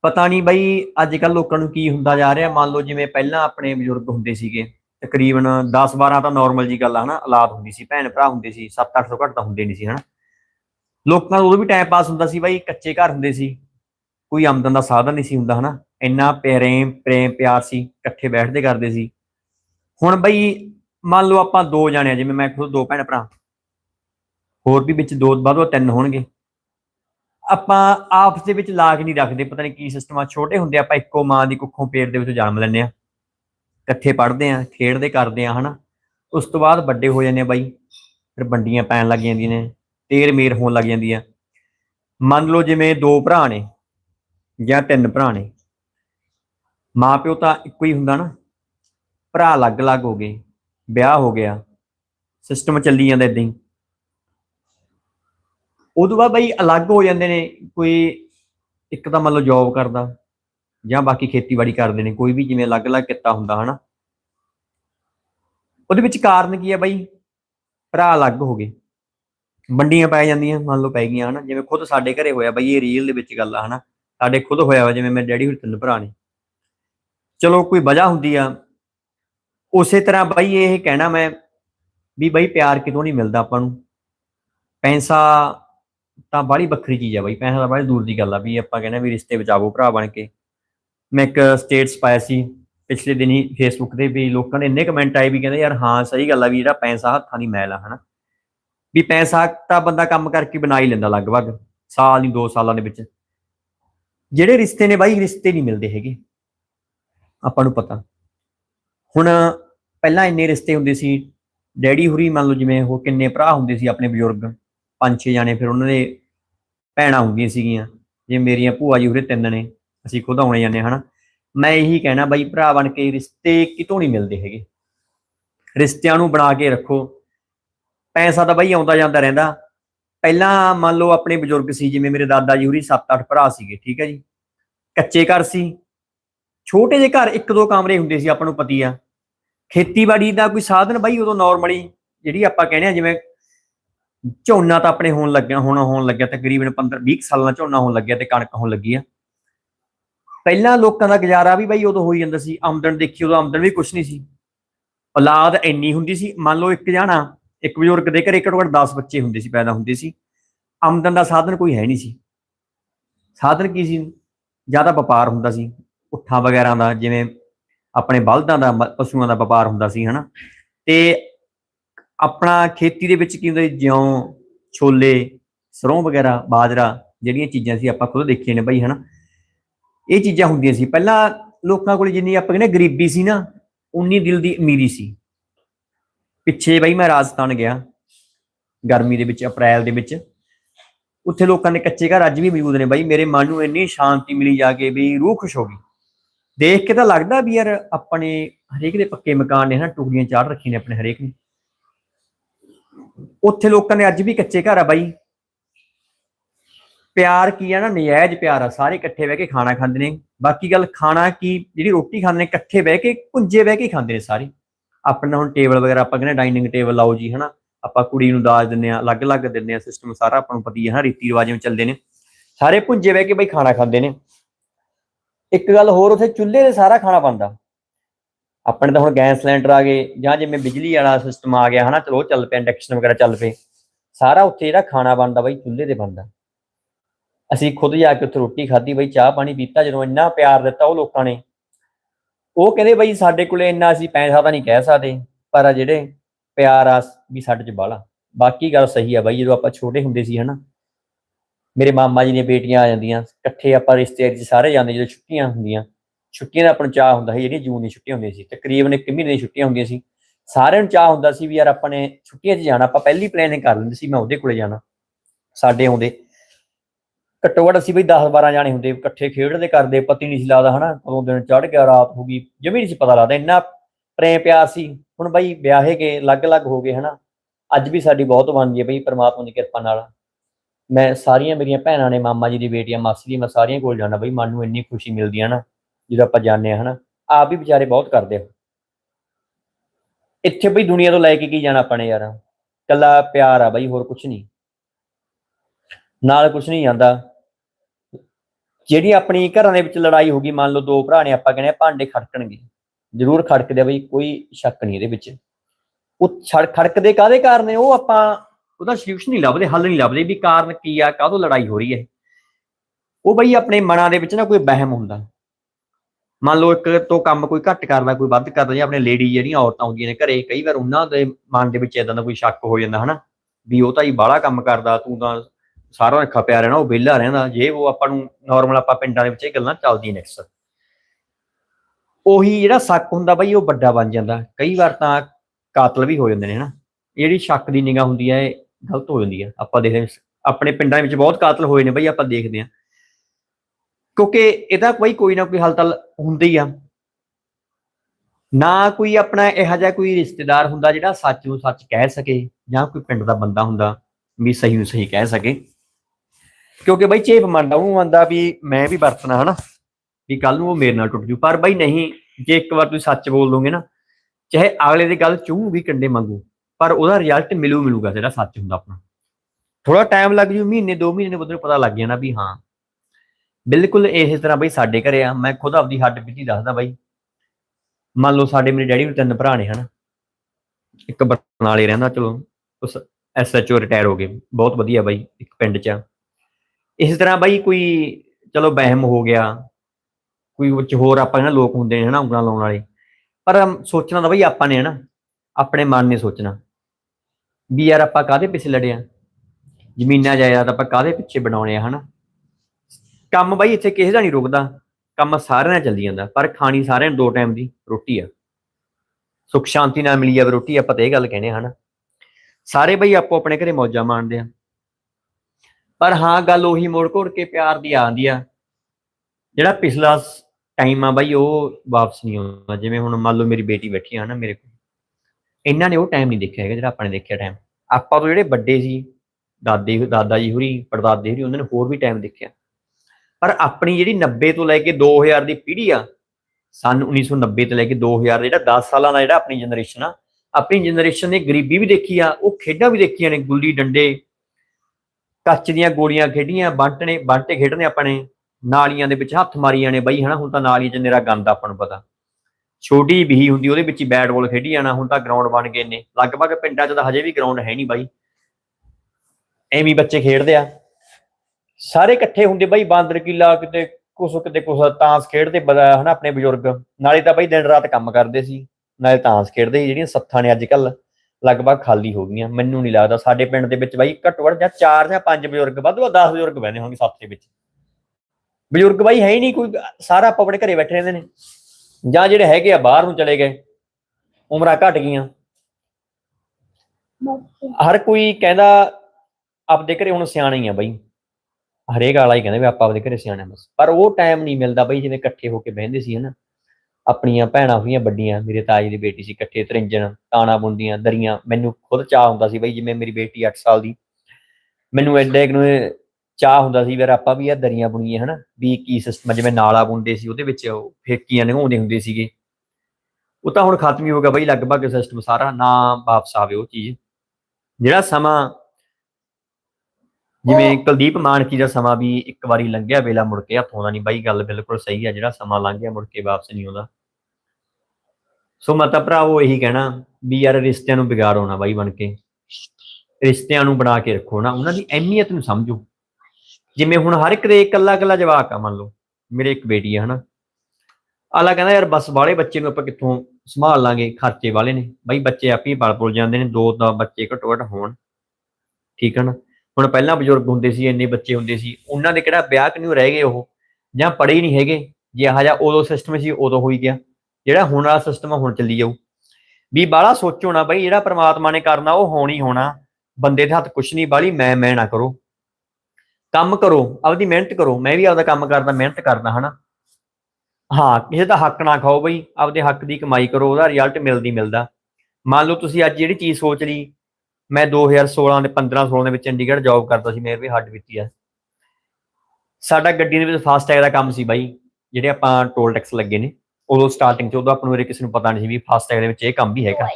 ਪਤਾ ਨਹੀਂ ਬਾਈ ਅੱਜ ਕੱਲ ਲੋਕਾਂ ਨੂੰ ਕੀ ਹੁੰਦਾ ਜਾ ਰਿਹਾ ਮੰਨ ਲਓ ਜਿਵੇਂ ਪਹਿਲਾਂ ਆਪਣੇ ਬਜ਼ੁਰਗ ਹੁੰਦੇ ਸੀਗੇ ਤਕਰੀਬਨ 10 12 ਤਾਂ ਨਾਰਮਲ ਜੀ ਗੱਲ ਆ, ਹਨਾ? ਔਲਾਦ ਹੁੰਦੀ ਸੀ, ਭੈਣ ਭਰਾ ਹੁੰਦੇ ਸੀ 7 8 ਤੋਂ ਘੱਟ ਤਾਂ ਹੁੰਦੇ ਨਹੀਂ ਸੀ, ਹਨਾ? ਲੋਕਾਂ ਦਾ ਉਦੋਂ ਵੀ ਟਾਈਮ ਪਾਸ ਹੁੰਦਾ ਸੀ ਬਾਈ, ਕੱਚੇ ਘਰ ਹੁੰਦੇ ਸੀ। ਕੋਈ ਆਮਦਨ ਦਾ ਸਾਧਨ ਨਹੀਂ ਸੀ ਹੁੰਦਾ, ਹਨਾ? ਇੰਨਾ ਪ੍ਰੇਮ ਪ੍ਰੇਮ, ਪਿਆਰ ਸੀ, ਇਕੱਠੇ ਬੈਠਦੇ ਕਰਦੇ ਸੀ। ਹੁਣ ਬਈ, ਮੰਨ ਲਓ ਆਪਾਂ ਦੋ ਜਾਣੇ ਆ ਜਿਵੇਂ ਮੈਂ ਖੁਦ ਦੋ ਭੈਣ ਭਰਾ। ਹੋਰ ਵੀ ਵਿੱਚ ਦੋ ਬਾਅਦੋਂ ਤਿੰਨ ਹੋਣਗੇ। ਆਪਾਂ ਆਪਸ ਦੇ ਵਿੱਚ ਲਾਗ ਨਹੀਂ ਰੱਖਦੇ, ਪਤਾ ਨਹੀਂ ਕੀ ਸਿਸਟਮ ਆ। ਛੋਟੇ ਹੁੰਦੇ ਆਪਾਂ ਇੱਕੋ ਮਾਂ ਦੀ ਕੁੱਖੋਂ ਪੇਟ ਦੇ ਵਿੱਚ ਜਨਮ ਲੈਂਦੇ ਆ। ਇਕੱਠੇ ਪੜ੍ਹਦੇ ਆ, ਖੇਡਦੇ ਕਰਦੇ ਆ, ਹਨਾ। ਉਸ ਤੋਂ ਬਾਅਦ ਵੱਡੇ ਹੋ ਜਾਂਦੇ ਆ ਬਾਈ, ਫਿਰ ਵੰਡੀਆਂ ਪੈਣ ਲੱਗ ਜਾਂਦੀਆਂ ਨੇ, ਤੇਰ ਮੇਰ ਹੋਣ ਲੱਗ ਜਾਂਦੀ ਆ। ਮੰਨ ਲਓ ਜਿਵੇਂ ਦੋ ਭਰਾ ਨੇ ਜਾਂ ਤਿੰਨ ਭਰਾ ਨੇ ਮਾਂ ਪਿਓ ਤਾਂ ਇੱਕੋ ਹੀ ਹੁੰਦਾ ਨਾ। ਭਰਾ ਅਲੱਗ-ਅਲੱਗ ਹੋ ਗਏ, ਵਿਆਹ ਹੋ ਗਿਆ ਸਿਸਟਮ ਚੱਲੀ ਜਾਂਦਾ ਇਦਾਂ ਹੀ। ਉਦੋਂ ਬਾਅਦ ਬਈ ਅਲੱਗ ਹੋ ਜਾਂਦੇ ਨੇ, ਕੋਈ ਇੱਕ ਤਾਂ ਮੰਨ ਲਓ ਜੌਬ ਕਰਦਾ ਜਾਂ ਬਾਕੀ ਖੇਤੀਬਾੜੀ ਕਰਦੇ ਨੇ, ਕੋਈ ਵੀ ਜਿਵੇਂ ਅਲੱਗ-ਅਲੱਗ ਕਿੱਤਾ ਹੁੰਦਾ ਹਨਾ। ਉਹਦੇ ਵਿੱਚ ਕਾਰਨ ਕੀ ਹੈ ਬਈ? ਭਰਾ ਅਲੱਗ ਹੋ ਗਏ। ਮੰਡੀਆਂ ਪੈ ਜਾਂਦੀਆਂ, ਮੰਨ ਲਓ ਪੈ ਗਈਆਂ ਹਨਾ। ਜਿਵੇਂ ਖੁਦ ਸਾਡੇ ਘਰੇ ਹੋਇਆ ਬਈ ਇਹ ਰੀਲ ਦੇ ਵਿੱਚ ਗੱਲ ਆ ਹਨਾ। ਸਾਡੇ ਖੁਦ ਹੋਇਆ ਵਾ, ਜਿਵੇਂ ਮੇਰੇ ਡੈਡੀ ਹੋਰ ਤਿੰਨ ਭਰਾ ਨੇ। ਚਲੋ ਕੋਈ ਵਜ੍ਹਾ ਹੁੰਦੀ ਆ। ਉਸੇ ਤਰ੍ਹਾਂ ਬਾਈ ਇਹ ਕਹਿਣਾ ਮੈਂ ਵੀ ਬਾਈ ਪਿਆਰ ਕਿਤੋਂ ਨਹੀਂ ਮਿਲਦਾ ਆਪਾਂ ਨੂੰ। ਪੈਸਾ ਤਾਂ ਬੜੀ ਵੱਖਰੀ ਚੀਜ਼ ਆ ਬਾਈ। ਪੈਸਾ ਤਾਂ ਬੜੀ ਦੂਰ ਦੀ ਗੱਲ ਆ ਵੀ ਆਪਾਂ ਕਹਿੰਦੇ ਵੀ ਰਿਸ਼ਤੇ ਬਚਾਵੋ ਭਰਾ ਬਣ ਕੇ। ਮੈਂ ਇੱਕ ਸਟੇਟਸ ਪਾਇਆ ਸੀ, ਪਿਛਲੇ ਦਿਨ ਹੀ ਫੇਸਬੁੱਕ ਤੇ ਵੀ ਲੋਕਾਂ ਨੇ ਇੰਨੇ ਕਮੈਂਟ ਆਏ ਵੀ ਕਹਿੰਦੇ ਯਾਰ ਹਾਂ, ਸਹੀ ਗੱਲ ਆ ਵੀ ਜਿਹੜਾ ਪੈਸਾ ਹੱਥਾਂ ਦੀ ਮੈਲ ਆ, ਹਨਾ। ਵੀ ਪੈਸਾ ਤਾਂ ਬੰਦਾ ਕੰਮ ਕਰਕੇ ਬਣਾ ਹੀ ਲੈਂਦਾ ਲਗਭਗ, ਸਾਲ ਨਹੀਂ 2 ਸਾਲਾਂ ਦੇ ਵਿੱਚ। ਜਿਹੜੇ ਰਿਸ਼ਤੇ ਨੇ ਬਾਈ, ਰਿਸ਼ਤੇ ਨਹੀਂ ਮਿਲਦੇ ਹੈਗੇ। ਆਪਾਂ ਨੂੰ ਪਤਾ। ਹੁਣ ਪਹਿਲਾਂ ਇੰਨੇ ਰਿਸ਼ਤੇ ਹੁੰਦੇ ਸੀ, ਡੈਡੀ ਹੁਰੀ ਮੰਨ ਲਓ ਜਿਵੇਂ ਉਹ ਕਿੰਨੇ ਭਰਾ ਹੁੰਦੇ ਸੀ ਆਪਣੇ ਬਜ਼ੁਰਗ, ਪੰਜ ਛੇ ਜਾਣੇ, ਫਿਰ ਉਹਨਾਂ ਦੇ ਭੈਣਾਂ ਹੁੰਦੀਆਂ ਸੀਗੀਆਂ ਜੇ ਮੇਰੀਆਂ ਭੂਆ ਜੀ ਹੁਰੇ ਤਿੰਨ ਨੇ। ਅਸੀਂ ਖੁਦ ਆਉਣੇ ਜਾਂਦੇ ਹਾਂ, ਹਨਾ? ਮੈਂ ਇਹੀ ਕਹਿਣਾ ਬਾਈ ਭਰਾ ਬਣ ਕੇ ਰਿਸ਼ਤੇ ਕਿਤੋਂ ਨਹੀਂ ਮਿਲਦੇ ਹੈਗੇ। ਰਿਸ਼ਤਿਆਂ ਨੂੰ ਬਣਾ ਕੇ ਰੱਖੋ। ਪੈਸਾ ਤਾਂ ਬਾਈ ਆਉਂਦਾ ਜਾਂਦਾ ਰਹਿੰਦਾ। ਪਹਿਲਾਂ ਮੰਨ ਲਓ ਆਪਣੇ ਬਜ਼ੁਰਗ ਸੀ ਜਿਵੇਂ ਮੇਰੇ ਦਾਦਾ ਜੀ ਹੋਰੀ 7-8 ਭਰਾ ਸੀਗੇ ਠੀਕ ਹੈ ਜੀ? ਕੱਚੇ ਘਰ ਸੀ। ਛੋਟੇ ਜਿਹੇ ਘਰ ਇੱਕ ਦੋ ਕਮਰੇ ਹੁੰਦੇ ਸੀ ਆਪਾਂ ਨੂੰ ਪਤੀ ਆ। ਖੇਤੀਬਾੜੀ ਦਾ ਕੋਈ ਸਾਧਨ ਬਾਈ ਉਦੋਂ ਨਾਰਮਲੀ ਜਿਹੜੀ ਆਪਾਂ ਕਹਿੰਦੇ ਆ ਜਿਵੇਂ ਝੋਨਾ ਤਾਂ ਆਪਣੇ ਹੋਣ ਲੱਗਿਆ ਹੁਣ ਹੋਣ ਲੱਗਿਆ ਤਕਰੀਬਨ 15 20 ਸਾਲਾਂ ਝੋਨਾ ਹੋਣ ਲੱਗਿਆ ਤੇ ਕਣਕ ਹੋਣ ਲੱਗੀ ਆ। ਪਹਿਲਾਂ ਲੋਕਾਂ ਦਾ ਗੁਜ਼ਾਰਾ ਵੀ ਬਾਈ ਉਦੋਂ ਹੋਈ ਜਾਂਦਾ ਸੀ, ਆਮਦਨ ਦੇਖੀ ਉਦੋਂ ਆਮਦਨ ਵੀ ਕੁਛ ਨਹੀਂ ਸੀ। ਔਲਾਦ ਇੰਨੀ ਹੁੰਦੀ ਸੀ, ਮੰਨ ਲਓ ਇੱਕ ਜਾਣਾ, ਇੱਕ ਬਜ਼ੁਰਗ ਦੇ ਘਰੇ ਘੱਟੋ ਘੱਟ 10 ਬੱਚੇ ਹੁੰਦੇ ਸੀ, ਪੈਦਾ ਹੁੰਦੇ ਸੀ। ਆਮਦਨ ਦਾ ਸਾਧਨ ਕੋਈ ਹੈ ਨਹੀਂ ਸੀ। ਸਾਧਨ ਕੀ ਸੀ? ਜ਼ਿਆਦਾ ਵਪਾਰ ਹੁੰਦਾ ਸੀ, ਉੱਠਾਂ ਵਗੈਰਾ ਦਾ, ਜਿਵੇਂ ਆਪਣੇ ਬਲਦਾਂ ਦਾ ਪਸ਼ੂਆਂ ਦਾ ਵਪਾਰ ਹੁੰਦਾ ਸੀ, ਹਨਾ। ਤੇ ਆਪਣਾ ਖੇਤੀ ਦੇ ਵਿੱਚ ਕੀ ਹੁੰਦਾ ਜਿਉਂ, ਛੋਲੇ ਸਰੋਂ ਵਗੈਰਾ, ਬਾਜਰਾ, ਜਿਹੜੀਆਂ ਚੀਜ਼ਾਂ ਸੀ ਆਪਾਂ ਖੁਦ ਦੇਖੀਆਂ ਨੇ ਬਈ, ਹਨਾ। ਇਹ ਚੀਜ਼ਾਂ ਹੁੰਦੀਆਂ ਸੀ। ਪਹਿਲਾਂ ਲੋਕਾਂ ਕੋਲ ਜਿੰਨੀ ਆਪਾਂ ਕਹਿੰਦੇ ਗਰੀਬੀ ਸੀ ਨਾ, ਉਨੀ ਦਿਲ ਦੀ ਅਮੀਰੀ ਸੀ। ਪਿੱਛੇ ਬਈ ਮੈਂ ਰਾਜਸਥਾਨ ਗਿਆ, ਗਰਮੀ ਦੇ ਵਿੱਚ, ਅਪ੍ਰੈਲ ਦੇ ਵਿੱਚ। ਉੱਥੇ ਲੋਕਾਂ ਦੇ ਕੱਚੇ ਘਰ ਅੱਜ ਵੀ ਮੌਜੂਦ ਨੇ ਬਾਈ। ਮੇਰੇ ਮਨ ਨੂੰ ਇੰਨੀ ਸ਼ਾਂਤੀ ਮਿਲੀ ਜਾ ਕੇ ਵੀ ਰੂਹ ਖੁਸ਼ ਹੋ ਗਈ। ਦੇਖ ਕੇ ਤਾਂ ਲੱਗਦਾ ਵੀ ਯਾਰ ਆਪਣੇ ਹਰੇਕ ਦੇ ਪੱਕੇ ਮਕਾਨ ਨੇ ਹਨਾ, ਟੁਕੜੀਆਂ ਚਾੜ ਰੱਖੀਆਂ ਨੇ ਆਪਣੇ ਹਰੇਕ ਨੇ। ਉੱਥੇ ਲੋਕਾਂ ਨੇ ਅੱਜ ਵੀ ਕੱਚੇ ਘਰ ਆ ਬਾਈ। ਪਿਆਰ ਕੀ ਆ ਨਾ, ਨਜਾਇਜ਼ ਪਿਆਰ ਆ, ਸਾਰੇ ਇਕੱਠੇ ਬਹਿ ਕੇ ਖਾਣਾ ਖਾਂਦੇ ਨੇ। ਬਾਕੀ ਗੱਲ ਖਾਣਾ ਕੀ, ਜਿਹੜੀ ਰੋਟੀ ਖਾਂਦੇ ਨੇ, ਇਕੱਠੇ ਬਹਿ ਕੇ ਪੁੰਜੇ ਬਹਿ ਕੇ ਖਾਂਦੇ ਨੇ ਸਾਰੇ। ਆਪਣਾ ਹੁਣ ਟੇਬਲ ਵਗੈਰਾ ਆਪਾਂ ਕਹਿੰਦੇ ਡਾਈਨਿੰਗ ਟੇਬਲ ਲਾਓ ਜੀ, ਹਨਾ। ਆਪਾਂ ਕੁੜੀ ਨੂੰ ਦਾਜ ਦਿੰਦੇ ਆ ਅਲੱਗ-ਅਲੱਗ ਦਿੰਦੇ ਆ ਸਿਸਟਮ ਸਾਰਾ ਆਪਾਂ ਨੂੰ ਪਤੀ ਹੈ ਨਾ ਰੀਤੀ ਰਿਵਾਜ ਚੱਲਦੇ ਨੇ। ਸਾਰੇ ਭੁੰਜੇ ਬਹਿ ਕੇ ਬਈ ਖਾਣਾ ਖਾਂਦੇ ਨੇ। ਇੱਕ ਗੱਲ ਹੋਰ, ਉਥੇ ਚੁੱਲ੍ਹੇ ਤੇ ਸਾਰਾ ਖਾਣਾ ਬਣਦਾ। ਆਪਣੇ ਤਾਂ ਹੁਣ ਗੈਸ ਸਿਲੰਡਰ ਆ ਗਏ, ਜਾਂ ਜਿਵੇਂ ਬਿਜਲੀ ਵਾਲਾ ਸਿਸਟਮ ਆ ਗਿਆ, ਹਨਾ, ਚਲੋ ਉਹ ਚੱਲ ਪਿਆ, ਇੰਡਕਸ਼ਨ ਵਗੈਰਾ ਚੱਲ ਪਏ। ਸਾਰਾ ਉੱਥੇ ਜਿਹੜਾ ਖਾਣਾ ਬਣਦਾ ਬਈ ਚੁੱਲ੍ਹੇ ਤੇ ਬਣਦਾ। ਅਸੀਂ ਖੁਦ ਜਾ ਕੇ ਉੱਥੇ ਰੋਟੀ ਖਾਧੀ, ਬਈ ਚਾਹ ਪਾਣੀ ਪੀਤਾ, ਜਦੋਂ ਇੰਨਾ ਪਿਆਰ ਦਿੱਤਾ ਉਹ ਲੋਕਾਂ ਨੇ। ਉਹ ਕਹਿੰਦੇ ਬਈ ਸਾਡੇ ਕੋਲੇ ਇੰਨਾ ਅਸੀਂ ਪੈਸਾ ਤਾਂ ਨਹੀਂ ਕਹਿ ਸਕਦੇ, ਪਰ ਆ ਜਿਹੜੇ ਪਿਆਰ ਆ ਵੀ ਸਾਡੇ ਚ ਬਾਲਾ ਬਾਕੀ ਗੱਲ ਸਹੀ ਆ ਬਾਈ, ਜਦੋਂ ਆਪਾਂ ਛੋਟੇ ਹੁੰਦੇ ਸੀ ਹਨਾ, ਮੇਰੇ ਮਾਮਾ ਜੀ ਦੀਆਂ ਬੇਟੀਆਂ ਆ ਜਾਂਦੀਆਂ, ਇਕੱਠੇ ਆਪਾਂ ਰਿਸ਼ਤੇਦਾਰੀ 'ਚ ਸਾਰੇ ਜਾਂਦੇ ਜਦੋਂ ਛੁੱਟੀਆਂ ਹੁੰਦੀਆਂ। ਛੁੱਟੀਆਂ ਦਾ ਆਪਣਾ ਚਾਹ ਹੁੰਦਾ ਸੀ ਜਿਹੜੀ ਜੂਨ ਦੀਆਂ ਛੁੱਟੀ ਹੁੰਦੀ ਸੀ, ਤਕਰੀਬਨ ਇੱਕ ਮਹੀਨੇ ਦੀਆਂ ਛੁੱਟੀਆਂ ਹੁੰਦੀਆਂ ਸੀ। ਸਾਰਿਆਂ ਨੂੰ ਚਾਹ ਹੁੰਦਾ ਸੀ ਵੀ ਯਾਰ ਆਪਾਂ ਨੇ ਛੁੱਟੀਆਂ 'ਚ ਜਾਣਾ, ਆਪਾਂ ਪਹਿਲੀ ਪਲੈਨਿੰਗ ਕਰ ਲੈਂਦੇ ਸੀ, ਮੈਂ ਉਹਦੇ ਕੋਲੇ ਜਾਣਾ, ਸਾਡੇ ਆਉਂਦੇ। ਘੱਟੋ ਘੱਟ ਅਸੀਂ ਬਈ 10 12 ਜਾਣੇ ਹੁੰਦੇ ਇਕੱਠੇ ਖੇਡਦੇ ਕਰਦੇ, ਪਤੀ ਨਹੀਂ ਸੀ ਲੱਗਦਾ ਹਨਾ ਕਦੋਂ ਦਿਨ ਚੜ ਗਿਆ, ਰਾਤ ਹੋ ਗਈ, ਜਮੀ ਨਹੀਂ ਸੀ ਪਤਾ ਲੱਗਦਾ, ਇੰਨਾ ਪ੍ਰੇਮ ਪਿਆਰ ਸੀ, ਹੁਣ ਬਈ ਵਿਆਹੇ ਗਏ, ਅਲੱਗ-ਅਲੱਗ ਹੋ ਗਏ ਹਨਾ, ਅੱਜ ਵੀ ਸਾਡੀ ਬਹੁਤ ਬਣਦੀ ਹੈ ਬਈ ਪ੍ਰਮਾਤਮਾ ਦੀ ਕਿਰਪਾ ਨਾਲ। ਮੈਂ ਸਾਰੀਆਂ ਮੇਰੀਆਂ ਭੈਣਾਂ ਨੇ, ਮਾਮਾ ਜੀ ਦੀ ਬੇਟੀਆਂ, ਮਾਸੀ ਦੀ, ਮੈਂ ਸਾਰੀਆਂ ਕੋਲ ਜਾਣਾ ਬਈ, ਮਨ ਨੂੰ ਇੰਨੀ ਖੁਸ਼ੀ ਮਿਲਦੀ ਹੈ ਨਾ ਜਦੋਂ ਆਪਾਂ ਜਾਂਦੇ ਆ ਹਨਾ, ਆਪ ਵੀ ਵਿਚਾਰੇ ਬਹੁਤ ਕਰਦੇ ਆ। ਇੱਥੇ ਬਈ ਦੁਨੀਆ ਤੋਂ ਲੈ ਕੇ ਕੀ ਜਾਣਾ ਆਪਾਂ ਨੇ ਯਾਰ ਕੱਲਾ ਪਿਆਰ ਆ ਬਈ, ਹੋਰ ਕੁਝ ਨਹੀਂ ਨਾਲ ਕੁਝ ਨਹੀਂ ਜਾਂਦਾ। ਜਿਹੜੀ ਆਪਣੀ ਘਰਾਂ ਦੇ ਵਿੱਚ ਲੜਾਈ ਹੋ ਗਈ, ਮੰਨ ਲਓ ਦੋ ਭਰਾ ਨੇ, ਆਪਾਂ ਕਹਿੰਦੇ ਭਾਂਡੇ ਖੜਕਣਗੇ। ਜ਼ਰੂਰ ਖੜਕਦੇ ਆ ਬਈ, ਕੋਈ ਸ਼ੱਕ ਨਹੀਂ ਇਹਦੇ ਵਿੱਚ। ਉਹ ਛੜ, ਖੜਕਦੇ ਕਾਦੇ ਕਾਰਨ ਨੇ? ਉਹ ਆਪਾਂ ਉਹਦਾ ਸੋਲੂਸ਼ਨ ਨਹੀਂ ਲੱਭਦੇ, ਹੱਲ ਨਹੀਂ ਲੱਭਦੇ ਵੀ ਕਾਰਨ ਕੀ ਆ, ਕਾਹਦੋਂ ਲੜਾਈ ਹੋ ਰਹੀ ਹੈ। ਉਹ ਬਈ ਆਪਣੇ ਮਨਾਂ ਦੇ ਵਿੱਚ ਨਾ ਕੋਈ ਵਹਿਮ ਹੁੰਦਾ। ਮੰਨ ਲਓ ਇੱਕ ਤੋਂ ਕੰਮ ਕੋਈ ਘੱਟ ਕਰਦਾ, ਕੋਈ ਵੱਧ ਕਰਦਾ, ਜਾਂ ਆਪਣੇ ਲੇਡੀ ਜਿਹੜੀਆਂ ਔਰਤਾਂ ਹੁੰਦੀਆਂ ਨੇ ਘਰੇ, ਕਈ ਵਾਰ ਉਹਨਾਂ ਦੇ ਮਨ ਦੇ ਵਿੱਚ ਇਦਾਂ ਦਾ ਕੋਈ ਸ਼ੱਕ ਹੋ ਜਾਂਦਾ, ਹਨਾ? ਵੀ ਉਹ ਤਾਂ ਹੀ ਬਾਹਲਾ ਕੰਮ ਕਰਦਾ, ਤੂੰ ਤਾਂ ਸਾਰਾ ਰੱਖਾ ਪਿਆ ਰਹਿਣਾ, ਉਹ ਵਿਹਲਾ ਰਹਿੰਦਾ, ਜੇ ਉਹ ਆਪਾਂ ਨੂੰ ਨਾਰਮਲ ਆਪਾਂ ਪਿੰਡਾਂ ਦੇ ਵਿੱਚ ਇਹ ਗੱਲਾਂ ਚੱਲਦੀਆਂ ਨੇ ਅਕਸਰ ਉਹੀ ਜਿਹੜਾ ਸ਼ੱਕ ਹੁੰਦਾ ਬਾਈ, ਉਹ ਵੱਡਾ ਬਣ ਜਾਂਦਾ। ਕਈ ਵਾਰ ਤਾਂ ਕਾਤਲ ਵੀ ਹੋ ਜਾਂਦੇ ਨੇ ਹਨਾ। ਜਿਹੜੀ ਸ਼ੱਕ ਦੀ ਨਿਗਾਹ ਹੁੰਦੀ ਹੈ, ਇਹ ਗਲਤ ਹੋ ਜਾਂਦੀ ਹੈ। ਆਪਾਂ ਦੇਖਦੇ ਆਪਣੇ ਪਿੰਡਾਂ ਵਿੱਚ ਬਹੁਤ ਕਾਤਲ ਹੋਏ ਨੇ ਬਾਈ, ਆਪਾਂ ਦੇਖਦੇ ਹਾਂ। ਕਿਉਂਕਿ ਇਹਦਾ ਕੋਈ ਕੋਈ ਨਾ ਕੋਈ ਹੱਲ ਤਲ ਹੁੰਦਾ ਆ। ਨਾ ਕੋਈ ਆਪਣਾ ਇਹੋ ਜਿਹਾ ਕੋਈ ਰਿਸ਼ਤੇਦਾਰ ਹੁੰਦਾ ਜਿਹੜਾ ਸੱਚ ਨੂੰ ਸੱਚ ਕਹਿ ਸਕੇ ਜਾਂ ਕੋਈ ਪਿੰਡ ਦਾ ਬੰਦਾ ਹੁੰਦਾ, ਵੀ ਸਹੀ ਨੂੰ ਸਹੀ ਕਹਿ ਸਕੇ। ਕਿਉਂਕਿ ਬਈ ਚੇਪ ਮੰਨਦਾ ਉਹ ਮੰਨਦਾ ਵੀ ਮੈਂ ਵੀ ਵਰਤਣਾ ਹਨਾ, ਵੀ ਕੱਲ ਨੂੰ ਉਹ ਮੇਰੇ ਨਾਲ ਟੁੱਟ ਜੂ ਪਰ ਬਈ ਨਹੀਂ, ਜੇ ਇੱਕ ਵਾਰ ਤੁਸੀਂ ਸੱਚ ਬੋਲ ਦੋਗੇ ਨਾ, ਚਾਹੇ ਅਗਲੇ ਦੀ ਗੱਲ ਚੂਹ ਵੀ ਕੰਡੇ ਮੰਗੂ ਪਰ ਉਹਦਾ ਰਿਜ਼ਲਟ ਮਿਲੂ ਮਿਲੂਗਾ ਜਿਹੜਾ ਸੱਚ ਹੁੰਦਾ ਆਪਣਾ ਥੋੜਾ ਟਾਈਮ ਲੱਗ ਜੂ, ਮਹੀਨੇ, ਦੋ ਮਹੀਨੇ ਦੇ ਬੰਦੇ ਨੂੰ ਪਤਾ ਲੱਗ ਜਾਣਾ ਵੀ ਹਾਂ, ਬਿਲਕੁਲ ਇਸ ਤਰ੍ਹਾਂ ਬਈ ਸਾਡੇ ਘਰੇ ਆ, ਮੈਂ ਖੁਦ ਆਪਦੀ ਹੱਡ ਬੀਤੀ ਦੱਸਦਾ ਬਾਈ, ਮੰਨ ਲਓ ਸਾਡੇ ਮੇਰੇ ਡੈਡੀ ਨੂੰ ਤਿੰਨ ਭਰਾ ਨੇ ਹਨਾ, ਇੱਕ ਬਰਨਾਲੇ ਰਹਿੰਦਾ, ਚਲੋ, ਉਸ ਐਸਐਚਓ ਰਿਟਾਇਰ ਹੋ ਗਏ, ਬਹੁਤ ਵਧੀਆ ਬਾਈ, ਇੱਕ ਪਿੰਡ 'ਚ ਆ। ਇਸ ਤਰ੍ਹਾਂ ਬਾਈ ਕੋਈ, ਚਲੋ ਵਹਿਮ ਹੋ ਗਿਆ, ਕੋਈ ਵਿੱਚ ਹੋਰ ਆਪਾਂ ਇਹਨਾਂ ਲੋਕ ਹੁੰਦੇ ਨੇ ਹਨਾ ਉਂਗਲਾਂ ਲਾਉਣ ਵਾਲੇ, ਪਰ ਸੋਚਣਾ ਤਾਂ ਬਈ ਆਪਾਂ ਨੇ ਹਨਾ, ਆਪਣੇ ਮਨ ਨੇ ਸੋਚਣਾ, ਵੀ ਯਾਰ ਆਪਾਂ ਕਾਹਦੇ ਪਿੱਛੇ ਲੜਿਆ ਆ ਜ਼ਮੀਨਾਂ ਜਾਇਦਾਦ ਆਪਾਂ ਕਾਹਦੇ ਪਿੱਛੇ ਬਣਾਉਣੇ ਆ ਹਨਾ। ਕੰਮ ਬਾਈ ਇੱਥੇ ਕਿਸੇ ਦਾ ਨਹੀਂ ਰੁਕਦਾ, ਕੰਮ ਸਾਰਿਆਂ ਦਾ ਚੱਲੀ ਜਾਂਦਾ, ਪਰ ਖਾਣੀ ਸਾਰਿਆਂ ਨੂੰ ਦੋ ਟਾਈਮ ਦੀ ਰੋਟੀ ਆ। ਸੁਖ ਸ਼ਾਂਤੀ ਨਾਲ ਮਿਲੀ ਜਾਵੇ ਰੋਟੀ, ਆਪਾਂ ਤਾਂ ਇਹ ਗੱਲ ਕਹਿੰਦੇ ਹਾਂ ਹਨਾ। ਸਾਰੇ ਬਈ ਆਪੋ ਆਪਣੇ ਘਰੇ ਮੌਜਾਂ ਮਾਣਦੇ ਆ। ਪਰ ਹਾਂ, ਗੱਲ ਉਹੀ ਮੋੜ ਘੋੜ ਕੇ ਪਿਆਰ ਦੀ ਆਉਂਦੀ ਆ। ਜਿਹੜਾ ਪਿਛਲਾ ਟਾਈਮ ਆ ਬਾਈ, ਉਹ ਵਾਪਸ ਨਹੀਂ ਆਉਂਦਾ। ਜਿਵੇਂ ਹੁਣ ਮੰਨ ਲਓ ਮੇਰੀ ਬੇਟੀ ਬੈਠੀ ਆ ਨਾ ਮੇਰੇ ਕੋਲ। ਇਹਨਾਂ ਨੇ ਉਹ ਟਾਈਮ ਨਹੀਂ ਦੇਖਿਆ ਹੈਗਾ ਜਿਹੜਾ ਆਪਾਂ ਨੇ ਦੇਖਿਆ ਟਾਈਮ ਆਪਾਂ ਤੋਂ ਜਿਹੜੇ ਵੱਡੇ ਸੀ, ਦਾਦੇ, ਦਾਦਾ ਜੀ ਹੋਰੀ, ਪੜਦਾਦੇ ਹੋਰੀ, ਉਹਨਾਂ ਨੇ ਹੋਰ ਵੀ ਟਾਈਮ ਦੇਖਿਆ। ਪਰ ਆਪਣੀ ਜਿਹੜੀ 90 ਤੋਂ ਲੈ ਕੇ 2000 ਦੀ ਪੀੜ੍ਹੀ ਆ, ਸਨ 1990 ਤੋਂ ਲੈ ਕੇ 2000 ਜਿਹੜਾ 10 ਸਾਲਾਂ ਦਾ ਜਿਹੜਾ ਆਪਣੀ ਜਨਰੇਸ਼ਨ ਆ, ਆਪਣੀ ਜਨਰੇਸ਼ਨ ਨੇ ਗਰੀਬੀ ਵੀ ਦੇਖੀ ਆ, ਉਹ ਖੇਡਾਂ ਵੀ ਦੇਖੀਆਂ ਨੇ, ਗੁੱਲੀ ਡੰਡੇ ਕੱਚ ਦੀਆਂ ਗੋਲੀਆਂ ਖੇਡੀਆਂ, ਬੰਟਣੇ, ਬੰਟੇ ਖੇਡਣੇ ਆਪਾਂ ਨੇ, ਨਾਲੀਆਂ ਦੇ ਵਿੱਚ ਹੱਥ ਮਾਰੀ ਜਾਣੇ ਬਈ, ਹਨਾ? ਹੁਣ ਤਾਂ ਨਾਲੀਆਂ 'ਚ ਨੇਰਾ ਗੰਦ ਆਪਾਂ ਨੂੰ ਪਤਾ। ਛੋਟੀ ਬਹੀ ਹੁੰਦੀ, ਉਹਦੇ ਵਿੱਚ ਹੀ ਬੈਟ ਬਾਲ ਖੇਡੀ ਜਾਣਾ, ਹੁਣ ਤਾਂ ਗਰਾਊਂਡ ਬਣ ਗਏ ਨੇ ਲਗਭਗ ਪਿੰਡਾਂ 'ਚ ਤਾਂ ਹਜੇ ਵੀ ਗਰਾਊਂਡ ਹੈ ਨਹੀਂ ਬਾਈ। ਐਵੇਂ ਬੱਚੇ ਖੇਡਦੇ ਆ। ਸਾਰੇ ਇਕੱਠੇ ਹੁੰਦੇ ਬਾਈ, ਬਾਂਦਰ ਕਿਲਾ, ਕਿਤੇ ਕੁਛ ਕਿਤੇ ਕੁਛ, ਤਾਂਸ ਖੇਡਦੇ ਬੜਾ ਹਨਾ, ਆਪਣੇ ਬਜ਼ੁਰਗ। ਨਾਲੇ ਤਾਂ ਬਾਈ ਦਿਨ ਰਾਤ ਕੰਮ ਕਰਦੇ ਸੀ, ਨਾਲੇ ਤਾਂਸ ਖੇਡਦੇ ਸੀ, ਜਿਹੜੀਆਂ ਸੱਥਾਂ ਨੇ ਅੱਜ ਕੱਲ ਲਗਭਗ ਖਾਲੀ ਹੋ ਗਈਆਂ। ਮੈਨੂੰ ਨਹੀਂ ਲੱਗਦਾ ਸਾਡੇ ਪਿੰਡ ਦੇ ਵਿੱਚ ਬਾਈ ਘੱਟੋ ਘੱਟ ਜਾਂ 4 ਜਾਂ 5 ਬਜ਼ੁਰਗ, ਵੱਧ ਤੋਂ 10 ਬਜ਼ੁਰਗ ਬਹਿੰਦੇ ਹੋਣਗੇ ਸੱਥ ਦੇ ਵਿੱਚ। ਬਜ਼ੁਰਗ ਬਾਈ ਹੈ ਹੀ ਨਹੀਂ, ਕੋਈ ਸਾਰਾ ਆਪਾਂ ਆਪਣੇ ਘਰੇ ਬੈਠੇ ਰਹਿੰਦੇ ਨੇ। ਜਾਂ ਜਿਹੜੇ ਹੈਗੇ ਆ, ਬਾਹਰ ਨੂੰ ਚਲੇ ਗਏ, ਉਮਰਾਂ ਘਟ ਗਈਆਂ। ਹਰ ਕੋਈ ਕਹਿੰਦਾ ਆਪਦੇ ਘਰੇ ਹੁਣ ਸਿਆਣਾ ਹੀ ਆ ਬਾਈ। ਹਰੇਕ ਵਾਲਾ ਹੀ ਕਹਿੰਦਾ ਵੀ ਆਪਾਂ ਆਪਦੇ ਘਰੇ ਸਿਆਣੇ ਬਸ। ਪਰ ਉਹ ਟਾਈਮ ਨਹੀਂ ਮਿਲਦਾ ਬਾਈ, ਜਿਵੇਂ ਇਕੱਠੇ ਹੋ ਕੇ ਬਹਿੰਦੇ ਸੀ, ਹਨਾ। ਆਪਣੀਆਂ ਭੈਣਾਂ ਹੋਈਆਂ ਵੱਡੀਆਂ, ਮੇਰੇ ਤਾਏ ਦੀ ਬੇਟੀ ਸੀ ਇਕੱਠੇ, ਤਰਿੰਜਣ, ਤਾਣਾ ਬੁੰਦੀਆਂ, ਦਰੀਆਂ, ਮੈਨੂੰ ਖੁਦ ਚਾਹ ਹੁੰਦਾ ਸੀ ਬਈ ਜਿਵੇਂ ਮੇਰੀ ਬੇਟੀ 8 ਸਾਲ ਦੀ, ਮੈਨੂੰ ਐਡੇ ਨੂੰ ਚਾਹ ਹੁੰਦਾ ਸੀ ਵੀ ਆਪਾਂ ਵੀ ਇਹ ਦਰੀਆਂ ਬੁਣੀਏ ਹਨਾ, ਵੀ ਕੀ ਸਿਸਟਮ ਜਿਵੇਂ ਨਾਲਾ ਬੁੰਦੇ ਸੀ ਉਹਦੇ ਵਿੱਚ ਉਹ ਫੇਕੀਆਂ ਲੰਘਾਉਂਦੇ ਹੁੰਦੇ ਸੀਗੇ। ਉਹ ਤਾਂ ਹੁਣ ਖਤਮ ਹੀ ਹੋ ਗਿਆ ਬਈ, ਲਗਭਗ ਸਿਸਟਮ ਸਾਰਾ ਨਾ ਵਾਪਸ ਆਵੇ ਉਹ ਚੀਜ਼। ਜਿਹੜਾ ਸਮਾਂ ਜਿਵੇਂ ਕੁਲਦੀਪ ਮਾਨਕੀ ਦਾ ਸਮਾਂ ਵੀ ਇੱਕ ਵਾਰੀ ਲੰਘਿਆ ਵੇਲਾ ਮੁੜ ਕੇ ਹੱਥੋਂ ਦਾ ਨਹੀਂ ਬਾਈ ਗੱਲ ਬਿਲਕੁਲ ਸਹੀ ਹੈ ਜਿਹੜਾ ਸਮਾਂ ਲੰਘ ਗਿਆ ਮੁੜ ਕੇ ਵਾਪਸ ਨਹੀਂ ਆਉਂਦਾ। ਸੋ ਮਤਾ ਭਰਾਵੋ ਇਹੀ ਕਹਿਣਾ ਵੀ ਯਾਰ ਰਿਸ਼ਤਿਆਂ ਨੂੰ ਵਿਗਾੜੋ ਬਾਈ ਬਣ ਕੇ। ਰਿਸ਼ਤਿਆਂ ਨੂੰ ਬਣਾ ਕੇ ਰੱਖੋ ਨਾ ਉਹਨਾਂ ਦੀ ਅਹਿਮੀਅਤ ਨੂੰ ਸਮਝੋ। ਜਿਵੇਂ ਹੁਣ ਹਰ ਇੱਕ ਦੇ ਇਕੱਲਾ ਇਕੱਲਾ ਜਵਾਕ ਆ ਮੰਨ ਲਓ ਮੇਰੇ ਇੱਕ ਬੇਟੀ ਹੈ ਹਨਾ। ਆਲਾ ਕਹਿੰਦਾ ਯਾਰ ਬਸ ਵਾਲੇ ਬੱਚੇ ਨੂੰ ਆਪਾਂ ਕਿੱਥੋਂ ਸੰਭਾਲ ਲਾਂਗੇ ਖਰਚੇ ਵਾਲੇ ਨੇ। ਬਾਈ ਬੱਚੇ ਆਪੇ ਹੀ ਪਲ ਪੁਲ ਜਾਂਦੇ ਨੇ ਦੋ ਤਾਂ ਬੱਚੇ ਘੱਟੋ ਘੱਟ ਹੋਣ। ਠੀਕ ਹੈ ਨਾ? ਹੁਣ ਪਹਿਲਾਂ ਬਜ਼ੁਰਗ ਹੁੰਦੇ ਸੀ, ਇੰਨੇ ਬੱਚੇ ਹੁੰਦੇ ਸੀ, ਉਹਨਾਂ ਦੇ ਕਿਹੜਾ ਵਿਆਹ ਕਿਉਂ ਰਹਿ ਗਏ ਉਹ? ਜਾਂ ਪੜੇ ਹੀ ਨਹੀਂ ਹੈਗੇ, ਜੇ ਆਹ ਜਿਹਾ ਉਦੋਂ ਸਿਸਟਮ ਸੀ, ਉਦੋਂ ਹੋਈ ਗਿਆ। ਜਿਹੜਾ ਹੁਣ ਵਾਲਾ ਸਿਸਟਮ ਹੁਣ ਚੱਲੀ ਜਾਊ। ਵੀ ਬਾਹਲਾ ਸੋਚੋ ਨਾ ਬਈ, ਜਿਹੜਾ ਪ੍ਰਮਾਤਮਾ ਨੇ ਕਰਨਾ, ਉਹ ਹੋਣੀ ਹੋਣਾ। ਬੰਦੇ ਦੇ ਹੱਥ ਕੁਛ ਨਹੀਂ, ਬਾਹਲੀ ਮੈਂ ਮੈਂ ਨਾ ਕਰੋ। ਕੰਮ ਕਰੋ, ਆਪਦੀ ਮਿਹਨਤ ਕਰੋ। ਮੈਂ ਵੀ ਆਪਦਾ ਕੰਮ ਕਰਦਾ, ਮਿਹਨਤ ਕਰਦਾ, ਹਨਾ? ਹਾਂ, ਕਿਸੇ ਦਾ ਹੱਕ ਨਾ ਖਾਓ ਬਈ। ਆਪਦੇ ਹੱਕ ਦੀ ਕਮਾਈ ਕਰੋ, ਉਹਦਾ ਰਿਜ਼ਲਟ ਮਿਲਦੀ ਮਿਲਦਾ। ਮੰਨ ਲਓ ਤੁਸੀਂ ਅੱਜ ਜਿਹੜੀ ਚੀਜ਼ ਸੋਚ ਲਈ ਮੈਂ 2016 ਦੇ 15 16 ਦੇ ਵਿੱਚ ਚੰਡੀਗੜ੍ਹ ਜੌਬ ਕਰਦਾ ਸੀ ਮੇਰੇ ਵੀ ਹੱਡ ਬੀਤੀ ਆ। ਸਾਡਾ ਗੱਡੀ ਦੇ ਵਿੱਚ ਫਾਸਟ ਟੈਗ ਦਾ ਕੰਮ ਸੀ ਬਾਈ ਜਿਹੜੇ ਆਪਾਂ ਟੋਲ ਟੈਕਸ ਲੱਗੇ ਨੇ ਉਦੋਂ ਸਟਾਰਟਿੰਗ ਚ ਉਦੋਂ ਆਪਾਂ ਨੂੰ ਮੇਰੇ ਕਿਸੇ ਨੂੰ ਪਤਾ ਨਹੀਂ ਸੀ ਵੀ ਫਾਸਟ ਟੈਗ ਦੇ ਵਿੱਚ ਇਹ ਕੰਮ ਵੀ ਹੈਗਾ।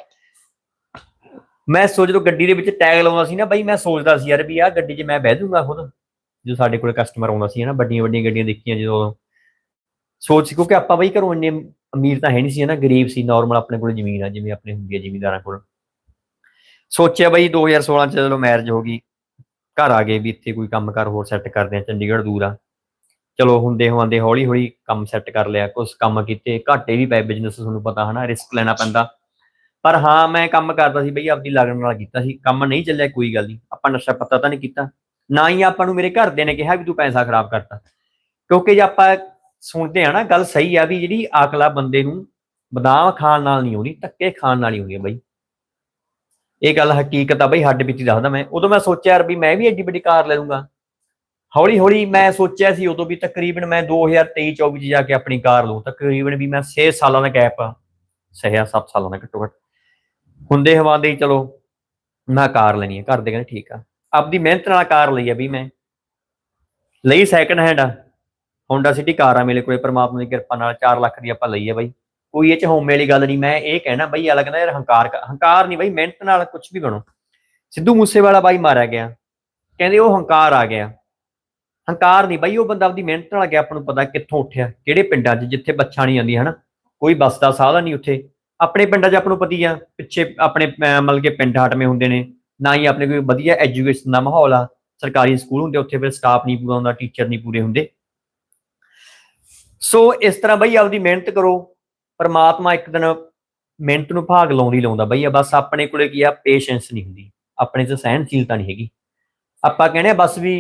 ਮੈਂ ਸੋਚ ਜਦੋਂ ਗੱਡੀ ਦੇ ਵਿੱਚ ਟੈਗ ਲਾਉਂਦਾ ਸੀ ਨਾ ਬਾਈ ਮੈਂ ਸੋਚਦਾ ਸੀ ਯਾਰ ਵੀ ਆਹ ਗੱਡੀ 'ਚ ਮੈਂ ਬਹਿ ਜਾਊਂਗਾ ਖੁਦ ਜਦੋਂ ਸਾਡੇ ਕੋਲ ਕਸਟਮਰ ਆਉਂਦਾ ਸੀ ਨਾ ਵੱਡੀਆਂ ਵੱਡੀਆਂ ਗੱਡੀਆਂ ਦੇਖੀਆਂ ਜਦੋਂ। ਸੋਚ ਸੀ ਕਿਉਂਕਿ ਆਪਾਂ ਬਈ ਘਰੋਂ ਇੰਨੇ ਅਮੀਰ ਤਾਂ ਹੈ ਨਹੀਂ ਸੀ ਨਾ ਗਰੀਬ ਸੀ ਨਾਰਮਲ ਆਪਣੇ ਕੋਲ ਜ਼ਮੀਨ ਆ ਜਿਵੇਂ ਆਪਣੇ ਹੁੰਦੀ ਹੈ ਜ਼ਿਮੀਂਦਾਰਾਂ ਕੋਲ। ਸੋਚਿਆ ਬਈ 2016 ਚ ਚਲੋ ਮੈਰਿਜ ਹੋ ਗਈ, ਘਰ ਆ ਗਏ ਵੀ ਇੱਥੇ ਕੋਈ ਕੰਮਕਾਰ ਹੋਰ ਸੈੱਟ ਕਰਦੇ ਆ ਚੰਡੀਗੜ੍ਹ ਦੂਰ ਆ। ਚਲੋ ਹੁੰਦੇ ਹੁੰਦੇ ਹੌਲੀ ਹੌਲੀ ਕੰਮ ਸੈੱਟ ਕਰ ਲਿਆ ਕੁਝ ਕੰਮ ਕੀਤੇ, ਘਾਟੇ ਵੀ ਪਏ ਬਿਜ਼ਨਸ ਤੁਹਾਨੂੰ ਪਤਾ ਹਨਾ ਰਿਸਕ ਲੈਣਾ ਪੈਂਦਾ। ਪਰ ਹਾਂ, ਮੈਂ ਕੰਮ ਕਰਦਾ ਸੀ ਬਈ, ਆਪਦੀ ਲਗਨ ਨਾਲ ਕੀਤਾ ਸੀ, ਕੰਮ ਨਹੀਂ ਚੱਲਿਆ, ਕੋਈ ਗੱਲ ਨਹੀਂ। ਆਪਾਂ ਨਸ਼ਾ ਪੱਤਾ ਤਾਂ ਨਹੀਂ ਕੀਤਾ। ਨਾ ਹੀ ਆਪਾਂ ਨੂੰ ਮੇਰੇ ਘਰਦਿਆਂ ਨੇ ਕਿਹਾ ਵੀ ਤੂੰ ਪੈਸਾ ਖਰਾਬ ਕਰਤਾ। ਕਿਉਂਕਿ ਜੇ ਆਪਾਂ ਸੁਣਦੇ ਆ ਨਾ, ਗੱਲ ਸਹੀ ਆ ਵੀ ਜਿਹੜੀ ਅਕਲ ਬੰਦੇ ਨੂੰ ਬਦਾਮ ਖਾਣ ਨਾਲ ਨਹੀਂ ਹੋਣੀ ਧੱਕੇ ਖਾਣ ਨਾਲ ਹੀ ਹੋਣੀ ਆ ਬਈ। ਇਹ ਗੱਲ ਹਕੀਕਤ ਆ ਬਈ, ਹੱਡ ਵਿੱਚ ਦੱਸਦਾ ਮੈਂ। ਉਦੋਂ ਮੈਂ ਸੋਚਿਆ ਯਾਰ ਵੀ ਮੈਂ ਵੀ ਐਡੀ ਵੱਡੀ ਕਾਰ ਲੈ ਲੂੰਗਾ ਹੌਲੀ ਹੌਲੀ ਮੈਂ ਸੋਚਿਆ ਸੀ ਉਦੋਂ ਵੀ ਤਕਰੀਬਨ ਮੈਂ 2023 24 ਚ ਜਾ ਕੇ ਆਪਣੀ ਕਾਰ ਲਊ। ਤਕਰੀਬਨ ਵੀ ਮੈਂ 6 ਸਾਲਾਂ ਦਾ ਗੈਪ ਆ। ਸਹਿਆ 7 ਸਾਲਾਂ ਦਾ ਘੱਟੋ ਘੱਟ। ਹੁੰਦੇ ਹਵਾਂਦੇ ਹੀ ਚਲੋ, ਮੈਂ ਕਾਰ ਲੈਣੀ ਹੈ ਘਰ ਦੇ ਕਹਿੰਦੇ ਠੀਕ ਆ। ਆਪਦੀ ਮਿਹਨਤ ਨਾਲ ਕਾਰ ਲਈ ਆ ਵੀ ਮੈਂ। ਲਈ ਸੈਕੰਡ ਹੈਂਡ ਆ। ਹੋਂਡਾ ਸਿਟੀ ਕਾਰ ਆ ਮੇਰੇ ਕੋਲੇ। ਪਰਮਾਤਮਾ ਦੀ ਕਿਰਪਾ ਨਾਲ 4 ਲੱਖ ਦੀ ਆਪਾਂ ਲਈ ਆ ਬਾਈ। ਕੋਈ ਇਹ ਚ ਹੋਮੇ ਵਾਲੀ ਗੱਲ ਨਹੀਂ, ਮੈਂ ਇਹ ਕਹਿਣਾ ਬਈ ਅਲੱਗ ਕਹਿੰਦਾ ਯਾਰ ਹੰਕਾਰ ਹੰਕਾਰ ਨਹੀਂ ਬਈ, ਮਿਹਨਤ ਨਾਲ ਕੁਝ ਵੀ ਬਣੋ। ਸਿੱਧੂ ਮੂਸੇਵਾਲਾ ਬਾਈ ਮਾਰਿਆ ਗਿਆ। ਕਹਿੰਦੇ ਉਹ ਹੰਕਾਰ ਆ ਗਿਆ। ਹੰਕਾਰ ਨਹੀਂ ਬਈ, ਉਹ ਬੰਦਾ ਆਪਦੀ ਮਿਹਨਤ ਨਾਲ ਗਿਆ, ਆਪਾਂ ਨੂੰ ਪਤਾ ਕਿੱਥੋਂ ਉੱਠਿਆ, ਕਿਹੜੇ ਪਿੰਡਾਂ 'ਚ, ਜਿੱਥੇ ਬੱਚਾ ਨਹੀਂ ਆਉਂਦੀ ਹਨਾ? ਕੋਈ ਬੱਸ ਦਾ ਸਾਧਨ ਨਹੀਂ ਉੱਥੇ। ਆਪਣੇ ਪਿੰਡਾਂ 'ਚ ਆਪਾਂ ਨੂੰ ਪਤੀ ਆ, ਪਿੱਛੇ ਆਪਣੇ ਮਤਲਬ ਕਿ ਪਿੰਡ ਹਟਵੇਂ ਹੁੰਦੇ ਨੇ, ਨਾ ਹੀ ਆਪਣੇ ਕੋਈ ਵਧੀਆ ਐਜੂਕੇਸ਼ਨ ਦਾ ਮਾਹੌਲ ਆ, ਸਰਕਾਰੀ ਸਕੂਲ ਹੁੰਦੇ, ਉੱਥੇ ਫਿਰ ਸਟਾਫ ਨਹੀਂ ਪੂਰਾ ਹੁੰਦਾ ਟੀਚਰ ਨਹੀਂ ਪੂਰੇ ਹੁੰਦੇ। ਸੋ ਇਸ ਤਰ੍ਹਾਂ ਬਈ ਆਪਦੀ ਮਿਹਨਤ ਕਰੋ ਪਰਮਾਤਮਾ ਇੱਕ ਦਿਨ ਮਿਹਨਤ ਨੂੰ ਭਾਗ ਲਾਉਂਦੀ ਲਾਉਂਦਾ ਬਈ ਆ, ਬਸ ਆਪਣੇ ਕੋਲੇ ਕੀ ਆ ਪੇਸ਼ੈਂਸ ਨਹੀਂ ਹੁੰਦੀ। ਆਪਣੇ 'ਚ ਸਹਿਣਸ਼ੀਲਤਾ ਨਹੀਂ ਹੈਗੀ। ਆਪਾਂ ਕਹਿੰਦੇ ਆ, ਬਸ ਵੀ